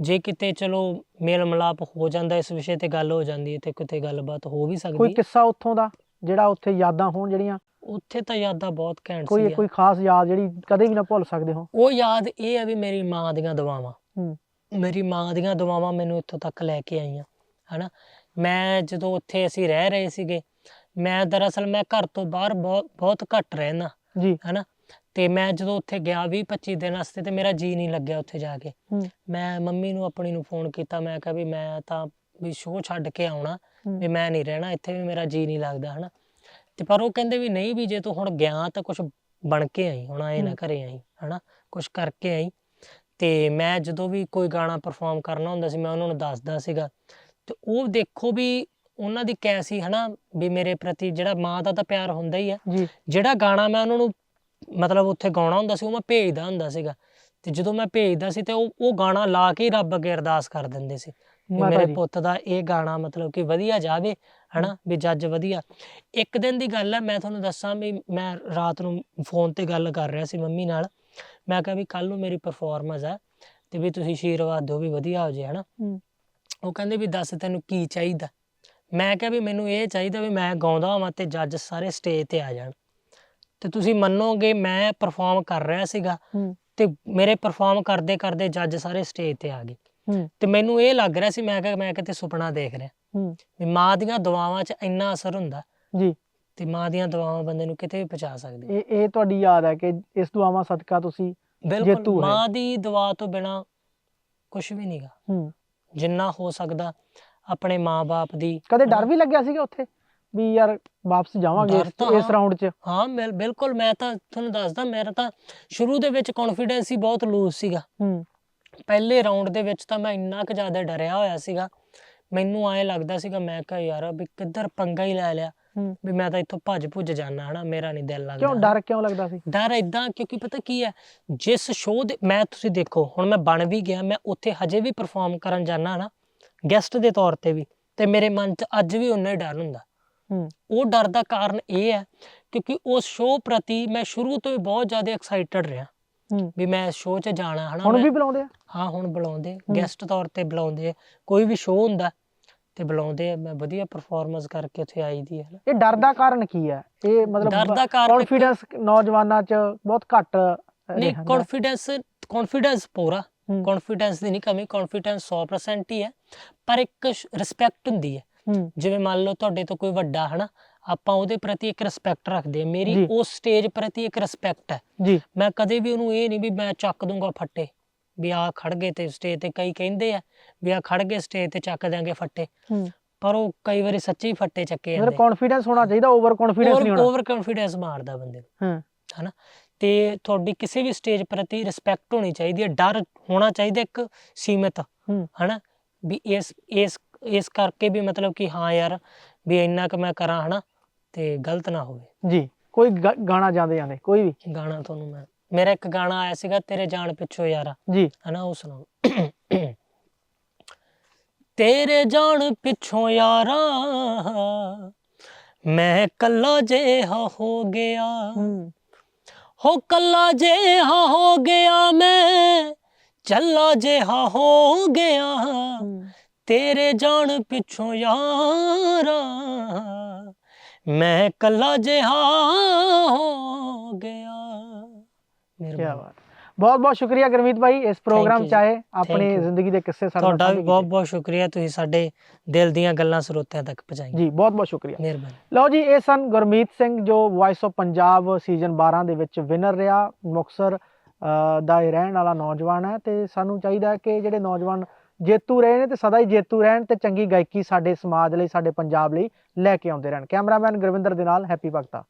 Speaker 2: ਜੇ ਕਿਤੇ ਚਲੋ ਮੇਲ ਮਿਲਾਪ ਹੋ ਜਾਂਦਾ ਇਸ ਵਿਸ਼ੇ ਤੇ ਗੱਲ ਹੋ ਜਾਂਦੀ ਹੈ ਤੇ ਕਿਤੇ ਗੱਲਬਾਤ ਹੋ ਵੀ
Speaker 1: ਕੋਈ
Speaker 2: ਸਕਦੀ ਹੈ।
Speaker 1: ਕਿੱਸਾ ਉੱਥੋਂ ਦਾ ਜਿਹੜਾ ਉੱਥੇ ਯਾਦਾਂ ਹੋਣ ਜਿਹੜੀਆਂ?
Speaker 2: ਉੱਥੇ ਤਾਂ ਯਾਦਾਂ ਬਹੁਤ ਘੈਂਟ
Speaker 1: ਕੋਈ
Speaker 2: ਸੀ
Speaker 1: ਕੋਈ ਖਾਸ ਯਾਦ ਜਿਹੜੀ ਕਦੇ ਵੀ ਨਾ ਭੁੱਲ ਸਕਦੇ ਹੋ?
Speaker 2: ਉਹ ਯਾਦ ਇਹ ਹੈ ਵੀ ਮੇਰੀ ਮਾਂ ਦੀਆਂ ਦੁਆਵਾਂ। ਮੇਰੀ ਮਾਂ ਦੀਆਂ ਦੁਆਵਾਂ ਮੈਨੂੰ ਇੱਥੋਂ ਤੱਕ ਲੈ ਕੇ ਆਈਆਂ ਹਨਾ? ਮੈਂ ਜਦੋਂ ਉੱਥੇ ਅਸੀਂ ਰਹਿ ਰਹੇ ਸੀਗੇ ਮੈਂ ਦਰਅਸਲ ਮੈਂ ਘਰ ਤੋਂ ਬਾਹਰ ਬਹੁਤ ਬਹੁਤ ਘੱਟ ਰਹਿਣਾ
Speaker 1: ਜੀ।
Speaker 2: ਹਨਾ? ਤੇ ਮੈਂ ਜਦੋਂ ਉੱਥੇ ਗਿਆ 20 25 ਦਿਨ ਵਾਸਤੇ ਤੇ ਮੇਰਾ ਜੀ ਨਹੀਂ ਲੱਗਿਆ ਉੱਥੇ ਜਾ ਕੇ। ਮੈਂ ਮੰਮੀ ਨੂੰ ਆਪਣੀ ਨੂੰ ਫੋਨ ਕੀਤਾ ਮੈਂ ਕਿਹਾ ਵੀ ਮੈਂ ਤਾਂ ਵੀ ਸ਼ੋਅ ਛੱਡ ਕੇ ਆਉਣਾ। ਵੀ ਮੈਂ ਨਹੀਂ ਰਹਿਣਾ ਇੱਥੇ ਵੀ ਮੇਰਾ ਜੀ ਨਹੀਂ ਲੱਗਦਾ ਹਨਾ? ਤੇ ਪਰ ਉਹ ਕਹਿੰਦੇ ਵੀ ਨਹੀਂ ਵੀ ਜੇ ਤੂੰ ਹੁਣ ਗਿਆ ਤਾਂ ਕੁਝ ਬਣ ਕੇ ਆਈ ਹੁਣ ਆਏ ਨਾ। ਘਰੇ ਆਈ ਹਨਾ? ਕੁਝ ਕਰਕੇ ਆਈ। ਤੇ ਮੈਂ ਜਦੋਂ ਵੀ ਕੋਈ ਗਾਣਾ ਪਰਫਾਰਮ ਕਰਨਾ ਹੁੰਦਾ ਸੀ ਮੈਂ ਉਹਨਾਂ ਨੂੰ ਦੱਸਦਾ ਸੀਗਾ ਤੇ ਉਹ ਦੇਖੋ ਵੀ ਉਹਨਾਂ ਦੀ ਕੈਸੀ ਹਨਾ ਵੀ ਮੇਰੇ ਪ੍ਰਤੀ ਜਿਹੜਾ ਮਾਂ ਦਾ ਤਾਂ ਪਿਆਰ ਹੁੰਦਾ ਹੀ ਆ।
Speaker 1: ਜੀ।
Speaker 2: ਜਿਹੜਾ ਗਾਣਾ ਮੈਂ ਉਹਨਾਂ ਨੂੰ ਮਤਲਬ ਉੱਥੇ ਗਾਉਣਾ ਹੁੰਦਾ ਸੀ ਉਹ ਮੈਂ ਭੇਜਦਾ ਹੁੰਦਾ ਸੀਗਾ। ਤੇ ਜਦੋਂ ਮੈਂ ਭੇਜਦਾ ਸੀ ਤੇ ਉਹ ਉਹ ਗਾਣਾ ਲਾ ਕੇ ਹੀ ਰੱਬ ਅੱਗੇ ਅਰਦਾਸ ਕਰ ਦਿੰਦੇ ਸੀ। ਵੀ
Speaker 1: ਮਾਤਾ
Speaker 2: ਮੇਰੇ ਪੁੱਤ ਦਾ ਇਹ ਗਾਣਾ ਮਤਲਬ ਕਿ ਵਧੀਆ ਜਾਵੇ ਹਨਾ ਵੀ ਜੱਜ ਵਧੀਆ। ਇੱਕ ਦਿਨ ਦੀ ਗੱਲ ਹੈ ਮੈਂ ਤੁਹਾਨੂੰ ਦੱਸਾਂ ਵੀ ਮੈਂ ਰਾਤ ਨੂੰ ਫੋਨ ਤੇ ਗੱਲ ਕਰ ਰਿਹਾ ਸੀ ਮੰਮੀ ਨਾਲ। ਮੈਂ ਕਿਹਾ ਵੀ ਕੱਲ ਨੂੰ ਮੇਰੀ ਪਰਫਾਰਮੈਂਸ ਹੈ ਤੇ ਵੀ ਤੁਸੀਂ ਆਸ਼ੀਰਵਾਦ ਦਿਓ ਵੀ ਵਧੀਆ ਹੋ ਜੇ ਹਨਾ।
Speaker 1: ਹੂੰ।
Speaker 2: ਉਹ ਕਹਿੰਦੇ ਵੀ ਦੱਸ ਤੈਨੂੰ ਕੀ ਚਾਹੀਦਾ ਮੈਂ ਕਿਹਾ ਵੀ ਮੈਨੂੰ ਇਹ ਚਾਹੀਦਾ ਵੀ ਮੈਂ ਗਾਉਂਦਾ ਹਾਂ ਤੇ ਜੱਜ ਸਾਰੇ ਸਟੇਜ ਤੇ ਆ ਜਾਣ ਤੇ ਤੁਸੀਂ ਮੰਨੋਗੇ ਮੈਂ ਪਰਫਾਰਮ ਕਰ ਰਿਹਾ ਸੀਗਾ। ਤੇ ਮੇਰੇ ਪਰਫਾਰਮ ਕਰਦੇ ਕਰਦੇ ਜੱਜ ਸਾਰੇ ਸਟੇਜ ਤੇ ਆ ਗਏ। ਤੇ ਮੈਨੂੰ ਇਹ ਲੱਗ ਰਿਹਾ ਸੀ ਮੈਂ ਕਿਹਾ ਮੈਂ ਕਿਤੇ ਸੁਪਨਾ ਦੇਖ ਰਿਹਾ। ਵੀ ਮਾਂ ਦੀਆਂ ਦੁਆਵਾਂ 'ਚ ਇੰਨਾ ਅਸਰ ਹੁੰਦਾ
Speaker 1: ਜੀ
Speaker 2: ਤੇ ਮਾਂ ਦੀਆਂ ਦੁਆਵਾਂ ਬੰਦੇ ਨੂੰ ਕਿਤੇ ਵੀ ਪਹੁੰਚਾ ਸਕਦੀ
Speaker 1: ਇਹ ਇਹ ਤੁਹਾਡੀ ਯਾਦ ਹੈ ਕਿ ਇਸ ਦੁਆਵਾਂ ਸਦਕਾ ਤੁਸੀਂ
Speaker 2: ਬਿਲਕੁਲ। ਮਾਂ ਦੀ ਦੁਆ ਤੋਂ ਬਿਨਾ ਕੁਝ ਵੀ ਨਹੀਂਗਾ
Speaker 1: ਹੂੰ
Speaker 2: ਜਿੰਨਾ ਹੋ ਸਕਦਾ ਆਪਣੇ ਮਾਂ-ਬਾਪ ਦੀ
Speaker 1: ਕਦੇ ਡਰ? ਵੀ ਲੱਗਿਆ ਸੀਗਾ ਉੱਥੇ ਵੀ ਯਾਰ ਵਾਪਸ ਜਾਵਾਂਗੇ
Speaker 2: ਡਰ
Speaker 1: ਇਸ-
Speaker 2: ਤਾਂ
Speaker 1: ਇਸ
Speaker 2: ਹਾਂ।
Speaker 1: ਰਾਉਂਡ 'ਚ
Speaker 2: ਹਾਂ ਬਿਲ- ਬਿਲਕੁਲ ਮੈਂ ਤਾਂ ਤੁਹਾਨੂੰ ਦੱਸਦਾ ਮੇਰਾ ਤਾਂ ਸ਼ੁਰੂ ਦੇ ਵਿੱਚ ਕੌਨਫੀਡੈਂਸ ਹੀ ਬਹੁਤ ਲੂਜ਼ ਸੀਗਾ
Speaker 1: ਹੂੰ
Speaker 2: ਪਹਿਲੇ ਰਾਉਂਡ ਦੇ ਵਿੱਚ ਤਾਂ ਮੈਂ ਇੰਨਾ ਕੁ ਜ਼ਿਆਦਾ ਡਰਿਆ ਹੋਇਆ ਸੀਗਾ ਮੈਨੂੰ ਐਂ ਲੱਗਦਾ ਸੀਗਾ ਮੈਂ ਕਿਹਾ ਯਾਰ ਵੀ ਕਿੱਧਰ ਪੰਗਾ ਹੀ ਲੈ ਲਿਆ
Speaker 1: ਹੂੰ।
Speaker 2: ਵੀ ਮੈਂ ਤਾਂ ਇੱਥੋਂ ਭੱਜ ਭੁੱਜ ਜਾਣਾ ਹਨਾ ਮੇਰਾ ਨਹੀਂ ਦਿਲ ਲੱਗਦਾ
Speaker 1: ਕਿਉਂ ਡਰ ਕਿਉਂ ਲੱਗਦਾ ਸੀ
Speaker 2: ਡਰ ਇਦਾਂ ਕਿਉਂਕਿ ਪਤਾ ਕੀ ਹੈ ਜਿਸ ਸ਼ੋਅ ਦੇ ਮੈਂ ਤੁਸੀਂ ਦੇਖੋ ਹੁਣ ਮੈਂ ਬਣ ਵੀ ਗਿਆ ਮੈਂ ਉੱਥੇ ਹਜੇ ਵੀ ਪਰਫਾਰਮ ਕਰਨ ਜਾਣਾ ਨਾ ਗੈਸਟ ਦੇ ਤੌਰ ਤੇ ਵੀ ਤੇ ਮੇਰੇ ਮਨ 'ਚ ਅੱਜ ਵੀ ਉਨਾ ਹੀ ਡਰ ਹੁੰਦਾ
Speaker 1: ਹੂੰ।
Speaker 2: ਉਹ ਡਰ ਦਾ ਕਾਰਨ ਇਹ ਹੈ ਕਿਉਂਕਿ ਉਸ ਸ਼ੋਅ ਪ੍ਰਤੀ ਮੈਂ ਸ਼ੁਰੂ ਤੋਂ ਹੀ ਬਹੁਤ ਜ਼ਿਆਦਾ ਐਕਸਾਈਟਡ ਰਿਹਾ
Speaker 1: ਹੂੰ।
Speaker 2: ਵੀ ਮੈਂ ਸ਼ੋਅ 'ਚ ਜਾਣਾ ਹਨਾ
Speaker 1: ਹੁਣ
Speaker 2: ਮੈਂ-
Speaker 1: ਵੀ ਬੁਲਾਉਂਦੇ ਆ
Speaker 2: ਹਾਂ ਹੁਣ ਬੁਲਾਉਂਦੇ
Speaker 1: ਹੂੰ।
Speaker 2: ਗੈਸਟ ਤੌਰ ਤੇ ਬੁਲਾਉਂਦੇ ਆ। ਕੋਈ ਵੀ ਸ਼ੋਅ ਹੁੰਦਾ ਤੇ ਬੁਲਾਉਂਦੇ ਆ ਮੈਂ ਵਧੀਆ ਪਰਫਾਰਮੈਂਸ ਕਰਕੇ ਉੱਥੇ ਆਈ ਦੀ ਹੈ ਨਾ।
Speaker 1: ਇਹ ਡਰ ਦਾ ਕਾਰਨ ਕੀ ਹੈ ਇਹ
Speaker 2: ਡਰ
Speaker 1: ਮਤਲਬ
Speaker 2: ਦਾ ਕਾਰਨ ਇੱਕ-
Speaker 1: ਕੌਨਫੀਡੈਂਸ ਨੌਜਵਾਨਾਂ 'ਚ ਬਹੁਤ ਘੱਟ
Speaker 2: ਨਹੀਂ ਕੌਨਫੀਡੈਂਸ ਕੌਨਫੀਡੈਂਸ ਪੂਰਾ।
Speaker 1: ਹੂੰ।
Speaker 2: ਕੌਨਫੀਡੈਂਸ ਦੀ ਨਹੀਂ ਕਮੀ ਕੌਨਫੀਡੈਂਸ 100% ਹੀ ਹੈ ਪਰ ਇੱਕ ਰਿਸਪੈਕਟ ਹੁੰਦੀ ਹੈ
Speaker 1: ਹੂੰ।
Speaker 2: ਜਿਵੇਂ ਮੰਨ ਲਓ ਤੁਹਾਡੇ ਤੋਂ ਕੋਈ ਵੱਡਾ ਹਨਾ? ਆਪਾਂ ਉਹਦੇ ਪ੍ਰਤੀ ਇੱਕ ਰਿਸਪੈਕਟ ਰੱਖਦੇ ਆ। ਮੇਰੀ
Speaker 1: ਜੀ।
Speaker 2: ਉਸ ਸਟੇਜ ਪ੍ਰਤੀ ਇੱਕ ਰਿਸਪੈਕਟ ਹੈ
Speaker 1: ਜੀ।
Speaker 2: ਮੈਂ ਕਦੇ ਵੀ ਉਹਨੂੰ ਇਹ ਨਹੀਂ ਵੀ ਮੈਂ ਚੱਕ ਦੂੰਗਾ ਫੱਟੇ। ਵੀ ਆ ਖੜ ਗਏ ਤੇ ਸਟੇਜ ਤੇ ਕਈ ਕਹਿੰਦੇ ਆ ਵੀ ਆ ਖੜ ਗਏ ਸਟੇਜ ਤੇ ਚੱਕ ਦਿਆਂਗੇ ਫੱਟੇ।
Speaker 1: ਹੂੰ।
Speaker 2: ਪਰ ਉਹ ਕਈ ਵਾਰੀ ਸੱਚੀ ਫੱਟੇ ਚੱਕੇ
Speaker 1: ਮਤਲਬ
Speaker 2: ਜਾਂਦੇ
Speaker 1: ਕੌਨਫੀਡੈਂਸ ਹੋਣਾ ਚਾਹੀਦਾ ਓਵਰ ਕੌਨਫੀਡੈਂਸ ਨਹੀਂ ਹੋਣਾ।
Speaker 2: ਓਵਰ ਕੌਨਫੀਡੈਂਸ ਮਾਰਦਾ ਬੰਦੇ ਨੂੰ।
Speaker 1: ਹਾਂ।
Speaker 2: ਹਨਾ? ਤੇ ਤੁਹਾਡੀ ਕਿਸੇ ਵੀ ਸਟੇਜ ਪ੍ਰਤੀ ਰਿਸਪੈਕਟ ਹੋਣੀ ਚਾਹੀਦੀ ਹੈ ਡਰ ਹੋਣਾ ਚਾਹੀਦਾ ਇੱਕ ਸੀਮਿਤ।
Speaker 1: ਹੂੰ।
Speaker 2: ਹਨਾ? ਵੀ ਇਸ ਇਸ ਇਸ ਕਰਕੇ ਵੀ ਮਤਲਬ ਕਿ ਹਾਂ ਯਾਰ ਵੀ ਇੰਨਾ ਕੁ ਮੈਂ ਕਰਾਂ ਹਨਾ? ਤੇ ਗਲਤ ਨਾ ਹੋਵੇ।
Speaker 1: ਜੀ ਕੋਈ ਗ- ਗਾਣਾ ਜਾਂਦੇ ਜਾਂਦੇ ਕੋਈ ਵੀ।
Speaker 2: ਗਾਣਾ ਤੁਹਾਨੂੰ ਮੈਂ ਮੇਰਾ ਇੱਕ ਗਾਣਾ ਆਇਆ ਸੀਗਾ ਤੇਰੇ ਜਾਣ ਪਿੱਛੋਂ ਯਾਰਾ।
Speaker 1: ਜੀ।
Speaker 2: ਹਨਾ ਉਹ ਸੁਣਾਓ। ਤੇਰੇ ਜਾਣ ਪਿੱਛੋਂ ਯਾਰਾ ਮੈਂ ਕੱਲਾ ਜਿਹਾ ਹੋ ਗਿਆ।
Speaker 1: ਹੂੰ।
Speaker 2: ਕੱਲਾ ਜਿਹਾ ਹੋ ਗਿਆ ਮੈਂ ਚੱਲਾ ਜਿਹਾ ਹੋ ਗਿਆ। ਤੇਰੇ ਜਾਣ ਪਿੱਛੋਂ ਯਾਰਾ ਮੈਂ ਕੱਲਾ ਜਿਹਾ ਹੋ ਗਿਆ।
Speaker 1: ਕੀ
Speaker 2: ਮਿਹਰਬਾਨੀ
Speaker 1: ਬਾਤ। ਬਹੁਤ ਬਹੁਤ ਸ਼ੁਕਰੀਆ ਗੁਰਮੀਤ ਭਾਈ ਇਸ ਪ੍ਰੋਗਰਾਮ ਚ ਆਏ ਆਪਣੀ. ਜ਼ਿੰਦਗੀ ਦੇ ਕਿੱਸੇ ਸਾਡੇ ਨਾਲ
Speaker 2: ਤੁਹਾਡਾ ਵੀ ਬਹੁਤ। ਬਹੁਤ ਸ਼ੁਕਰੀਆ ਤੁਸੀਂ ਸਾਡੇ ਦਿਲ ਦੀਆਂ ਗੱਲਾਂ ਸਰੋਤਿਆਂ ਤੱਕ ਪਹੁੰਚਾਈਆਂ।
Speaker 1: ਜੀ ਬਹੁਤ ਬਹੁਤ ਸ਼ੁਕਰੀਆ।
Speaker 2: ਮਿਹਰਬਾਨੀ
Speaker 1: ਲਓ ਜੀ ਇਹ ਸਨ ਗੁਰਮੀਤ ਸਿੰਘ ਜੋ ਵਾਇਸ ਆਫ ਪੰਜਾਬ ਸੀਜ਼ਨ 12 ਦੇ ਵਿੱਚ ਵਿਨਰ ਰਿਹਾ ਮੁਕਤਸਰ ਅ, ਦਾ ਇਹ ਰਹਿਣ ਵਾਲਾ ਨੌਜਵਾਨ ਹੈ ਤੇ ਸਾਨੂੰ ਚਾਹੀਦਾ ਹੈ ਕਿ ਜਿਹੜੇ ਨੌਜਵਾਨ ਜੇਤੂ ਰਹੇ ਨੇ ਤੇ ਸਦਾ ਹੀ ਜੇਤੂ ਰਹਿਣ ਤੇ ਚੰਗੀ ਗਾਇਕੀ ਸਾਡੇ ਸਮਾਜ ਲਈ ਸਾਡੇ ਪੰਜਾਬ ਲਈ ਲੈ ਕੇ ਆਉਂਦੇ ਰਹਿਣ। ਕੈਮਰਾਮੈਨ ਗੁਰਵਿੰਦਰ ਦੇ ਨਾਲ ਹੈਪੀ ਭਗਤਾ।